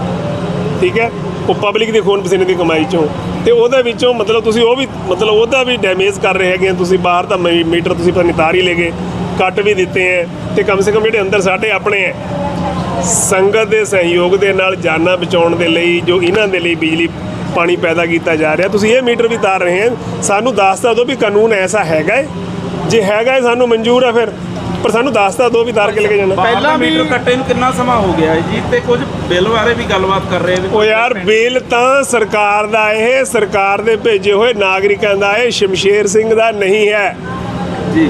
Speaker 7: ਠੀਕ ਹੈ? ਉਹ ਪਬਲਿਕ ਦੀ ਖੂਨ ਪਸੀਨੇ ਦੀ ਕਮਾਈ ਚੋਂ। ਤੇ ਉਹਦੇ ਵਿੱਚੋਂ ਮਤਲਬ ਤੁਸੀਂ ਉਹ ਵੀ ਮਤਲਬ ਉਹਦਾ ਵੀ ਡੈਮੇਜ ਕਰ ਰਹੇ ਹੈਗੇ ਆ। ਤੁਸੀਂ ਬਾਹਰ ਤਾਂ ਮੀ- ਮੀਟਰ ਤੁਸੀਂ ਪਤਾ ਨਹੀਂ ਤਾਰ ਹੀ ਲੈ ਗਏ। ਕੱਟ ਵੀ ਦਿੱਤੇ ਹੈ ਤੇ ਕਮ ਸੇ ਕਮ ਜਿਹੜੇ ਅੰਦਰ ਸਾਡੇ ਆਪਣੇ ਹੈ ਸੰਗਤ ਦੇ ਸਹਿਯੋਗ ਦੇ ਨਾਲ ਜਾਨਾਂ ਬਚਾਉਣ ਦੇ ਲਈ ਜੋ ਇਹਨਾਂ ਦੇ ਲਈ ਬਿਜਲੀ ਪਾਣੀ ਪੈਦਾ ਕੀਤਾ ਜਾ ਰਿਹਾ। ਤੁਸੀਂ ਇਹ ਮੀਟਰ ਵੀ ਤਾਰ ਰਹੇ ਹੋ ਸਾਨੂੰ ਦੱਸ ਤਾਂ ਦਿਓ ਵੀ ਕਾਨੂੰਨ ਐਸਾ ਹੈਗਾ ਹੈ ਜੇ ਹੈਗਾ ਹੈ ਸਾਨੂੰ ਮਨਜ਼ੂਰ ਹੈ ਫਿਰ। ਪਰ ਸਾਨੂੰ ਦੱਸ ਤਾਂ ਦਿਓ ਵੀ ਤਾਰ ਕੇ ਲੈ ਕੇ ਜਾਣਾ।
Speaker 1: ਪਹਿਲਾਂ ਮੀਟਰ ਕੱਟੇ ਨੂੰ ਕਿੰਨਾ ਸਮਾਂ ਹੋ ਗਿਆ ਹੈ ਜੀ? ਤੇ ਕੁਝ ਬਿੱਲ ਬਾਰੇ ਵੀ ਗੱਲਬਾਤ ਕਰ ਰਹੇ ਨੇ
Speaker 7: ਉਹ ਯਾਰ ਬਿੱਲ ਤਾਂ ਸਰਕਾਰ ਦਾ ਇਹ ਸਰਕਾਰ ਦੇ ਭੇਜੇ ਹੋਏ ਨਾਗਰਿਕਾਂ ਦਾ ਇਹ ਸ਼ਮਸ਼ੇਰ ਸਿੰਘ ਦਾ ਨਹੀਂ ਹੈ।
Speaker 1: ਜੀ।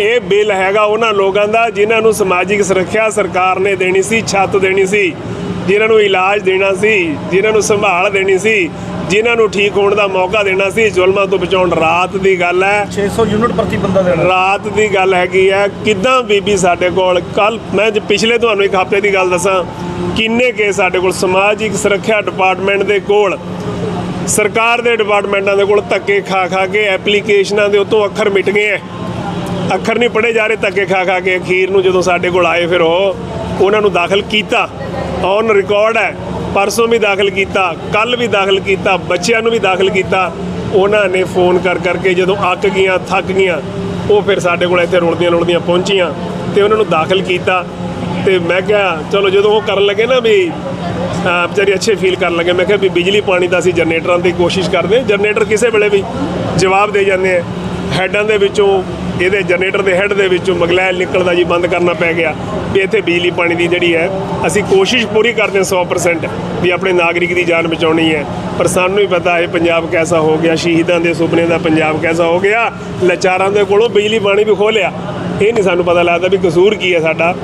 Speaker 7: ਇਹ ਬਿੱਲ ਹੈਗਾ ਉਹਨਾਂ ਲੋਕਾਂ ਦਾ ਜਿਨ੍ਹਾਂ ਨੂੰ ਸਮਾਜਿਕ ਸੁਰੱਖਿਆ ਸਰਕਾਰ ਨੇ ਦੇਣੀ ਸੀ ਛੱਤ ਦੇਣੀ ਸੀ ਜਿਨ੍ਹਾਂ ਨੂੰ ਇਲਾਜ ਦੇਣਾ ਸੀ ਜਿਨ੍ਹਾਂ ਨੂੰ ਸੰਭਾਲ ਦੇਣੀ ਸੀ। ਜਿਨ੍ਹਾਂ ਨੂੰ ਠੀਕ ਹੋਣ ਦਾ ਮੌਕਾ ਦੇਣਾ ਸੀ ਜ਼ੁਲਮਾਂ ਤੋਂ ਬਚਾਉਣ ਰਾਤ ਦੀ ਗੱਲ ਹੈ।
Speaker 6: 600 ਯੂਨਿਟ ਪ੍ਰਤੀ ਬੰਦਾ ਦੇਣਾ।
Speaker 7: ਰਾਤ ਦੀ ਗੱਲ ਹੈਗੀ ਹੈ ਕਿਦਾਂ ਬੀਬੀ ਸਾਡੇ ਕੋਲ ਕੱਲ ਮੈਂ ਪਿਛਲੇ ਤੁਹਾਨੂੰ ਇੱਕ ਹਫ਼ਤੇ ਦੀ ਗੱਲ ਦੱਸਾਂ ਕਿੰਨੇ ਕੇਸ ਸਾਡੇ ਕੋਲ ਸਮਾਜਿਕ ਸੁਰੱਖਿਆ ਡਿਪਾਰਟਮੈਂਟ ਦੇ ਕੋਲ ਸਰਕਾਰ ਦੇ ਡਿਪਾਰਟਮੈਂਟਾਂ ਦੇ ਕੋਲ ਧੱਕੇ ਖਾ ਖਾ ਕੇ ਐਪਲੀਕੇਸ਼ਨਾਂ ਦੇ ਉੱਤੋਂ ਅੱਖਰ ਮਿਟ ਗਏ ਐ। ਅੱਖਰ ਨਹੀਂ ਪੜੇ ਜਾ ਰਹੇ ਧੱਕੇ ਖਾ ਖਾ ਕੇ ਅਖੀਰ ਨੂੰ ਜਦੋਂ ਸਾਡੇ ਕੋਲ ਆਏ ਫਿਰ ਉਹ ਉਹਨਾਂ ਨੂੰ ਦਾਖਲ ਕੀਤਾ। ਔਨ ਰਿਕਾਰਡ ਹੈ ਪਰਸੋਂ ਵੀ ਦਾਖਲ ਕੀਤਾ ਕੱਲ ਵੀ ਦਾਖਲ ਕੀਤਾ, ਬੱਚਿਆਂ ਨੂੰ ਵੀ ਦਾਖਲ ਕੀਤਾ। ਉਹਨਾਂ ਨੇ ਫੋਨ ਕਰ ਕਰਕੇ ਜਦੋਂ ਅੱਕ ਗਈਆਂ, ਥੱਕ ਗਈਆਂ, ਉਹ ਫਿਰ ਸਾਡੇ ਕੋਲ ਇੱਥੇ ਰੁਲਦੀਆਂ ਰੁਲਦੀਆਂ ਪਹੁੰਚੀਆਂ ਤੇ ਉਹਨਾਂ ਨੂੰ ਦਾਖਲ ਕੀਤਾ ਤੇ ਮੈਂ ਕਿਹਾ, ਚਲੋ ਜਦੋਂ ਉਹ ਕਰਨ ਲੱਗੇ ਨਾ ਵੀ ਵਿਚਾਰੀ ਅੱਛੇ ਫੀਲ ਕਰਨ ਲੱਗੇ। ਮੈਂ ਕਿਹਾ ਵੀ ਬਿਜਲੀ ਪਾਣੀ ਦਾ ਅਸੀਂ ਜਨਰੇਟਰਾਂ ਦੀ ਕੋਸ਼ਿਸ਼ ਕਰਦੇ ਹਾਂ। ਜਨਰੇਟਰ ਕਿਸੇ ਵੇਲੇ ਵੀ ਜਵਾਬ ਦੇ ਜਾਂਦੇ ਆ। ਹੈਡਾਂ ਦੇ ਵਿੱਚੋਂ, ਇਹਦੇ ਜਨਰੇਟਰ ਦੇ ਹੈੱਡ ਦੇ ਵਿੱਚੋਂ ਮਗਲੈਲ ਨਿਕਲਦਾ ਜੀ, ਬੰਦ ਕਰਨਾ ਪੈ ਗਿਆ। ਵੀ ਇੱਥੇ ਬਿਜਲੀ, ਪਾਣੀ ਦੀ ਜਿਹੜੀ ਹੈ, ਅਸੀਂ ਕੋਸ਼ਿਸ਼ ਪੂਰੀ ਕਰਦੇ ਹਾਂ 100% ਵੀ ਆਪਣੇ ਨਾਗਰਿਕ ਦੀ ਜਾਨ ਬਚਾਉਣੀ ਹੈ। ਪਰ ਸਾਨੂੰ ਹੀ ਪਤਾ ਹੈ ਪੰਜਾਬ ਕੈਸਾ ਹੋ ਗਿਆ, ਸ਼ਹੀਦਾਂ ਦੇ ਸੁਪਨੇ ਦਾ ਪੰਜਾਬ ਕੈਸਾ ਹੋ ਗਿਆ। ਲਾਚਾਰਾਂ ਦੇ ਕੋਲੋਂ ਬਿਜਲੀ, ਪਾਣੀ ਵੀ ਖੋਹ ਇਹ ਨਹੀਂ ਸਾਨੂੰ ਪਤਾ ਲੱਗਦਾ ਵੀ ਕਸੂਰ ਕੀ ਹੈ ਸਾਡਾ।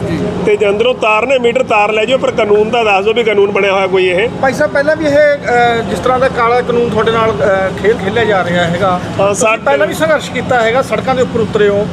Speaker 7: ਤੇ ਜੇ ਅੰਦਰੋਂ ਤਾਰ ਨੇ ਮੀਟਰ ਤਾਰ ਲੈ ਜਾਓ ਪਰ ਕਾਨੂੰਨ ਤਾਂ ਦੱਸ ਦਿਓ ਵੀ ਕਾਨੂੰਨ ਬਣਿਆ ਹੋਇਆ ਕੋਈ ਇਹ।
Speaker 6: ਭਾਈ ਸਾਹਿਬ ਪਹਿਲਾਂ ਵੀ ਇਹ ਜਿਸ ਤਰ੍ਹਾਂ ਦਾ ਕਾਲਾ ਕਾਨੂੰਨ ਤੁਹਾਡੇ ਨਾਲ ਖੇਲ ਖੇਲਿਆ ਜਾ ਰਿਹਾ ਹੈਗਾ। ਪਹਿਲਾਂ ਵੀ ਸੰਘਰਸ਼ ਕੀਤਾ ਹੈਗਾ ਸੜਕਾਂ ਦੇ ਉੱਪਰ ਉਤਰੇ ਹੋ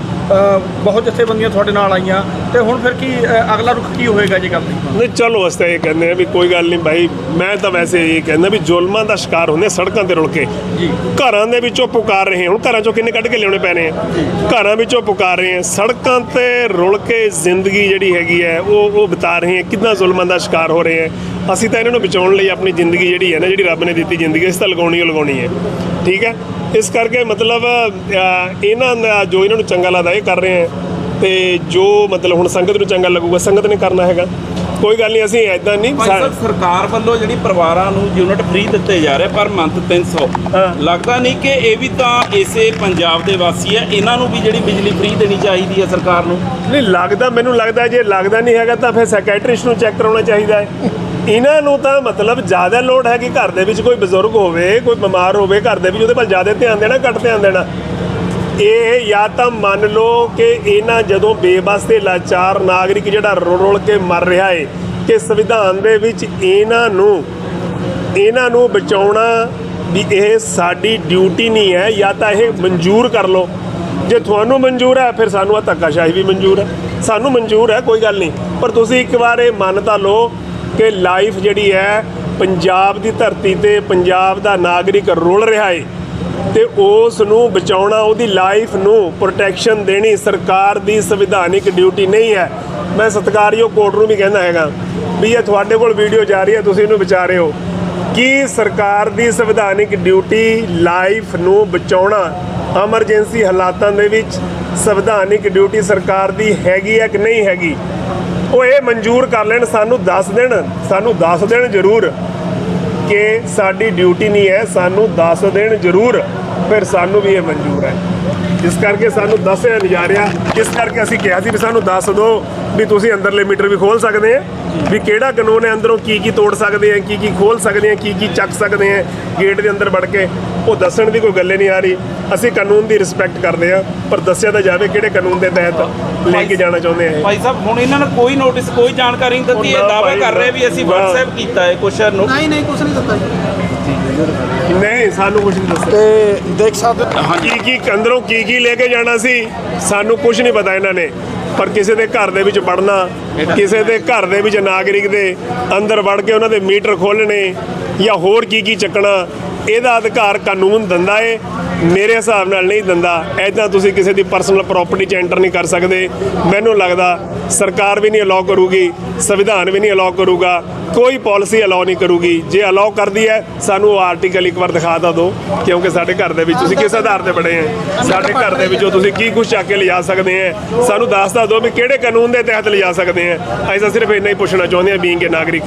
Speaker 6: ਬਹੁਤ ਜਥੇਬੰਦੀਆਂ ਤੁਹਾਡੇ ਨਾਲ ਆਈਆਂ। ਤੇ ਹੁਣ ਫਿਰ ਕੀ ਅਗਲਾ ਰੁਖ ਕੀ ਹੋਏਗਾ ਜੀ ਗੱਲ ਦੀ?
Speaker 7: ਨਹੀਂ ਚਲੋ ਅਸਤਾ ਇਹ ਕਹਿੰਦੇ ਆ ਵੀ ਕੋਈ ਗੱਲ ਨਹੀਂ ਭਾਈ। ਮੈਂ ਤਾਂ ਵੈਸੇ ਇਹ ਕਹਿੰਦਾ ਵੀ ਜ਼ੁਲਮਾਂ ਦਾ ਸ਼ਿਕਾਰ ਹੁੰਦੇ ਸੜਕਾਂ ਤੇ ਰੁਲ ਕੇ।
Speaker 6: ਜੀ।
Speaker 7: ਘਰਾਂ ਦੇ ਵਿੱਚੋਂ ਪੁਕਾਰ ਰਹੇ ਹੁਣ ਘਰਾਂ ਚੋਂ ਕਿੰਨੇ ਕੱਢ ਕੇ ਲਿਆਉਣੇ ਪੈਣੇ ਆ? ਘਰਾਂ ਵਿੱਚੋਂ ਪੁਕਾਰ ਰਹੇ ਆ ਸੜਕਾਂ ਸੜਕਾਂ ਤੇ ਰੁਲ ਕੇ ਜ਼ਿੰਦਗੀ ਜਿਹੜੀ ਹੈਗੀ ਹੈ, ਉਹ ਉਹ ਬਿਤਾ ਰਹੇ ਹੈ। ਕਿੰਨਾ ਜ਼ੁਲਮਾਂ ਦਾ ਸ਼ਿਕਾਰ ਹੋ ਰਹੇ ਹੈ। ਅਸੀਂ ਤਾਂ ਇਹਨਾਂ ਨੂੰ ਬਚਾਉਣ ਲਈ ਆਪਣੀ ਜ਼ਿੰਦਗੀ ਜਿਹੜੀ ਹੈ ਨਾ, ਜਿਹੜੀ ਰੱਬ ਨੇ ਦਿੱਤੀ ਜ਼ਿੰਦਗੀ ਇਸ ਤਾਂ ਲਗਾਉਣੀ ਓ ਲਗਾਉਣੀ ਹੈ। ਠੀਕ ਹੈ? ਇਸ ਕਰਕੇ ਮਤਲਬ ਇਹਨਾਂ ਦਾ ਜੋ ਇਹਨਾਂ ਨੂੰ ਚੰਗਾ ਲੱਗਦਾ, ਇਹ ਕਰ ਰਹੇ ਹੈ। ਤੇ ਜੋ ਮਤਲਬ ਹੁਣ ਸੰਗਤ ਨੂੰ ਚੰਗਾ ਲੱਗੂਗਾ ਸੰਗਤ ਨੇ ਕਰਨਾ ਹੈਗਾ। ਕੋਈ ਗੱਲ ਨਹੀਂ ਅਸੀਂ ਐਦਾਂ ਨਹੀਂ
Speaker 1: ਭਾਈ ਸਾਹਿਬ ਸਰਕਾਰ ਵੱਲੋਂ ਜਿਹੜੀ ਪਰਿਵਾਰਾਂ ਨੂੰ ਯੂਨਿਟ ਫ੍ਰੀ ਦਿੱਤੇ ਜਾ ਰਹੇ ਪਰ ਮੰਥ 300
Speaker 7: ਹਾਂ।
Speaker 1: ਲੱਗਦਾ ਨਹੀਂ ਕਿ ਇਹ ਵੀ ਤਾਂ ਇਸੇ ਪੰਜਾਬ ਦੇ ਵਾਸੀ ਹੈ ਇਹਨਾਂ ਨੂੰ ਵੀ ਜਿਹੜੀ ਬਿਜਲੀ ਫ੍ਰੀ ਦੇਣੀ ਚਾਹੀਦੀ ਹੈ ਸਰਕਾਰ ਨੂੰ?
Speaker 7: ਨਹੀਂ ਲੱਗਦਾ ਮੈਨੂੰ ਲੱਗਦਾ ਜੇ ਲੱਗਦਾ ਨਹੀਂ ਹੈਗਾ ਤਾਂ ਫਿਰ ਸਾਈਕੈਟ੍ਰਿਸਟ ਨੂੰ ਚੈੱਕ ਕਰਾਉਣਾ ਚਾਹੀਦਾ ਹੈ। ਇਹਨਾਂ ਨੂੰ ਤਾਂ ਮਤਲਬ ਜ਼ਿਆਦਾ ਲੋਡ ਹੈ ਕਿ ਘਰ ਦੇ ਵਿੱਚ ਕੋਈ ਬਜ਼ੁਰਗ ਹੋਵੇ ਕੋਈ ਬਿਮਾਰ ਹੋਵੇ ਘਰ ਦੇ ਵਿੱਚ ਉਹਦੇ ਵੱਲ ਜ਼ਿਆਦਾ ਧਿਆਨ ਦੇਣਾ ਘੱਟ ਧਿਆਨ ਦੇਣਾ। ਇਹ ਜਾਂ ਤਾਂ ਮੰਨ ਲਓ ਕਿ ਇਹਨਾਂ ਜਦੋਂ ਬੇਬਸ ਤੇ ਲਾਚਾਰ ਨਾਗਰਿਕ ਜਿਹੜਾ ਰੁਲ ਰੁਲ ਕੇ ਮਰ ਰਿਹਾ ਏ, ਕਿ ਸੰਵਿਧਾਨ ਦੇ ਵਿੱਚ ਇਹਨਾਂ ਨੂੰ ਇਹਨਾਂ ਨੂੰ ਬਚਾਉਣਾ ਵੀ ਇਹ ਸਾਡੀ ਡਿਊਟੀ ਨਹੀਂ ਹੈ, ਜਾਂ ਤਾਂ ਇਹ ਮਨਜ਼ੂਰ ਕਰ ਲਓ। ਜੇ ਤੁਹਾਨੂੰ ਮਨਜ਼ੂਰ ਹੈ, ਫਿਰ ਸਾਨੂੰ ਆ ਧੱਕਾਸ਼ਾਹੀ ਵੀ ਮਨਜ਼ੂਰ ਹੈ। ਸਾਨੂੰ ਮਨਜ਼ੂਰ ਹੈ, ਕੋਈ ਗੱਲ ਨਹੀਂ। ਪਰ ਤੁਸੀਂ ਇੱਕ ਵਾਰ ਇਹ ਮੰਨ ਤਾਂ ਲਓ ਕਿ ਲਾਈਫ ਜਿਹੜੀ ਹੈ, ਪੰਜਾਬ ਦੀ ਧਰਤੀ ਤੇ ਪੰਜਾਬ ਦਾ ਨਾਗਰਿਕ ਰੁਲ ਰਿਹਾ ਏ। ਤੇ ਉਸ ਨੂੰ ਬਚਾਉਣਾ, ਉਹਦੀ ਲਾਈਫ ਨੂੰ ਪ੍ਰੋਟੈਕਸ਼ਨ ਦੇਣੀ ਸਰਕਾਰ ਦੀ ਸੰਵਿਧਾਨਿਕ ਡਿਊਟੀ ਨਹੀਂ ਹੈ। ਮੈਂ ਸਤਿਕਾਰਯੋਗ ਕੋਰਟ ਨੂੰ ਵੀ ਕਹਿੰਦਾ ਹੈਗਾ ਵੀ ਇਹ ਤੁਹਾਡੇ ਕੋਲ ਵੀਡੀਓ ਜਾ ਰਹੀ ਹੈ, ਤੁਸੀਂ ਇਹਨੂੰ ਵਿਚਾਰ ਰਹੇ ਹੋ। ਕਿ ਸਰਕਾਰ ਦੀ ਸੰਵਿਧਾਨਿਕ ਡਿਊਟੀ ਲਾਈਫ ਨੂੰ ਬਚਾਉਣਾ ਐਮਰਜੈਂਸੀ ਹਾਲਾਤਾਂ ਦੇ ਵਿੱਚ ਸੰਵਿਧਾਨਿਕ ਡਿਊਟੀ ਸਰਕਾਰ ਦੀ ਹੈਗੀ ਹੈ ਕਿ ਨਹੀਂ ਹੈਗੀ? ਉਹ ਇਹ ਮਨਜ਼ੂਰ ਕਰ ਲੈਣ, ਸਾਨੂੰ ਦੱਸ ਦੇਣ, ਸਾਨੂੰ ਦੱਸ ਦੇਣ ਜ਼ਰੂਰ। ਕਿ ਸਾਡੀ ਡਿਊਟੀ ਨਹੀਂ ਹੈ, ਸਾਨੂੰ ਦੱਸ ਦੇਣ ਜ਼ਰੂਰ, ਫਿਰ ਸਾਨੂੰ ਵੀ ਇਹ ਮਨਜ਼ੂਰ ਹੈ। ਇਸ ਕਰਕੇ ਸਾਨੂੰ ਦੱਸਿਆ ਨਹੀਂ ਜਾ ਰਿਹਾ। ਇਸ ਕਰਕੇ ਅਸੀਂ ਕਿਹਾ ਸੀ ਵੀ ਸਾਨੂੰ ਦੱਸ ਦਿਓ ਵੀ ਤੁਸੀਂ ਅੰਦਰਲੇ ਮੀਟਰ ਵੀ ਖੋਲ ਸਕਦੇ ਆ, ਵੀ ਕਿਹੜਾ ਕਾਨੂੰਨ ਹੈ, ਅੰਦਰੋਂ ਕੀ ਕੀ ਤੋੜ ਸਕਦੇ ਆ, ਕੀ ਕੀ ਖੋਲ ਸਕਦੇ ਆ, ਕੀ ਕੀ ਚੱਕ ਸਕਦੇ ਆ, ਗੇਟ ਦੇ ਅੰਦਰ ਵੜ ਕੇ। ਉਹ ਦੱਸਣ ਦੀ ਕੋਈ ਗੱਲ ਹੀ ਨਹੀਂ ਆ ਰਹੀ। ਅਸੀਂ ਕਾਨੂੰਨ ਦੀ ਰਿਸਪੈਕਟ ਕਰਦੇ ਆ ਪਰ ਦੱਸਿਆ ਤਾਂ ਜਾਵੇ ਕਿਹੜੇ ਕਾਨੂੰਨ ਦੇ ਤਹਿਤ ਲੈ ਕੇ ਜਾਣਾ ਚਾਹੁੰਦੇ ਆ ਇਹ।
Speaker 1: ਭਾਈ ਸਾਹਿਬ ਹੁਣ ਇਹਨਾਂ ਨੇ ਕੋਈ ਨੋਟਿਸ ਕੋਈ ਜਾਣਕਾਰੀ ਨਹੀਂ ਦਿੱਤੀ ਇਹ ਦਾਅਵਾ ਕਰ ਰਹੇ ਵੀ ਅਸੀਂ। WhatsApp ਕੀਤਾ ਹੈ ਕੁਛ ਨੋ-
Speaker 10: ਨਹੀਂ ਨਹੀਂ ਕੁਛ ਨਹੀਂ ਦਿੱਤਾ ਜੀ।
Speaker 7: ਨਹੀਂ ਸਾਨੂੰ ਕੁਝ ਨਹੀਂ ਦੱਸਿਆ।
Speaker 6: ਤੇ ਦੇਖ ਸਕਦੇ
Speaker 7: ਕੀ ਕੀ ਅੰਦਰੋਂ ਕੀ ਕੀ ਲੈ ਕੇ ਜਾਣਾ ਸੀ ਸਾਨੂੰ ਕੁਝ ਨਹੀਂ ਪਤਾ ਇਹਨਾਂ ਨੇ। ਪਰ ਕਿਸੇ ਦੇ ਘਰ ਦੇ ਵਿੱਚ ਵੜਨਾ ਕਿਸੇ ਦੇ ਘਰ ਦੇ ਵਿੱਚ ਨਾਗਰਿਕ ਦੇ ਅੰਦਰ ਵੜ ਕੇ ਉਹਨਾਂ ਦੇ ਮੀਟਰ ਖੋਲਣੇ ਜਾਂ ਹੋਰ ਕੀ ਕੀ ਚੱਕਣਾ ਇਹਦਾ ਅਧਿਕਾਰ ਕਾਨੂੰਨ ਦਿੰਦਾ ਏ, ਮੇਰੇ ਹਿਸਾਬ ਨਾਲ ਨਹੀਂ ਦਿੰਦਾ। ਐਦਾਂ ਤੁਸੀਂ ਕਿਸੇ ਦੀ ਪਰਸਨਲ ਪ੍ਰਾਪਰਟੀ 'ਚ ਐਂਟਰ ਨਹੀਂ ਕਰ ਸਕਦੇ। ਮੈਨੂੰ ਲੱਗਦਾ ਸਰਕਾਰ ਵੀ ਨਹੀਂ ਅਲਾਉ ਕਰੂਗੀ, ਸੰਵਿਧਾਨ ਵੀ ਨਹੀਂ ਅਲਾਉ ਕਰੂਗਾ, ਕੋਈ ਪਾਲਿਸੀ ਅਲਾਉ ਨਹੀਂ ਕਰੂਗੀ। ਜੇ ਅਲਾਉ ਕਰਦੀ ਹੈ, ਸਾਨੂੰ ਉਹ ਆਰਟੀਕਲ ਇੱਕ ਵਾਰ ਦਿਖਾ ਦਾ ਦਿਓ, ਕਿਉਂਕਿ ਸਾਡੇ ਘਰ ਦੇ ਵਿੱਚ ਤੁਸੀਂ ਕਿਸ ਆਧਾਰ ਤੇ ਬਣੇ ਆ ਸਾਡੇ ਘਰ ਦੇ ਵਿੱਚੋਂ ਤੁਸੀਂ ਕੀ ਕੁਝ ਚੱਕ ਕੇ ਲਿਜਾ ਸਕਦੇ ਆ ਸਾਨੂੰ ਦੱਸ ਦਾ ਦਿਓ ਵੀ ਕਿਹੜੇ ਕਾਨੂੰਨ ਦੇ ਤਹਿਤ ਲਿਜਾ ਸਕਦੇ ਆ ਅਸੀਂ ਤਾਂ ਸਿਰਫ ਇੰਨਾ ਹੀ ਪੁੱਛਣਾ ਚਾਹੁੰਦੇ ਆ ਬੀਇੰਗ ਏ ਨਾਗਰਿਕ।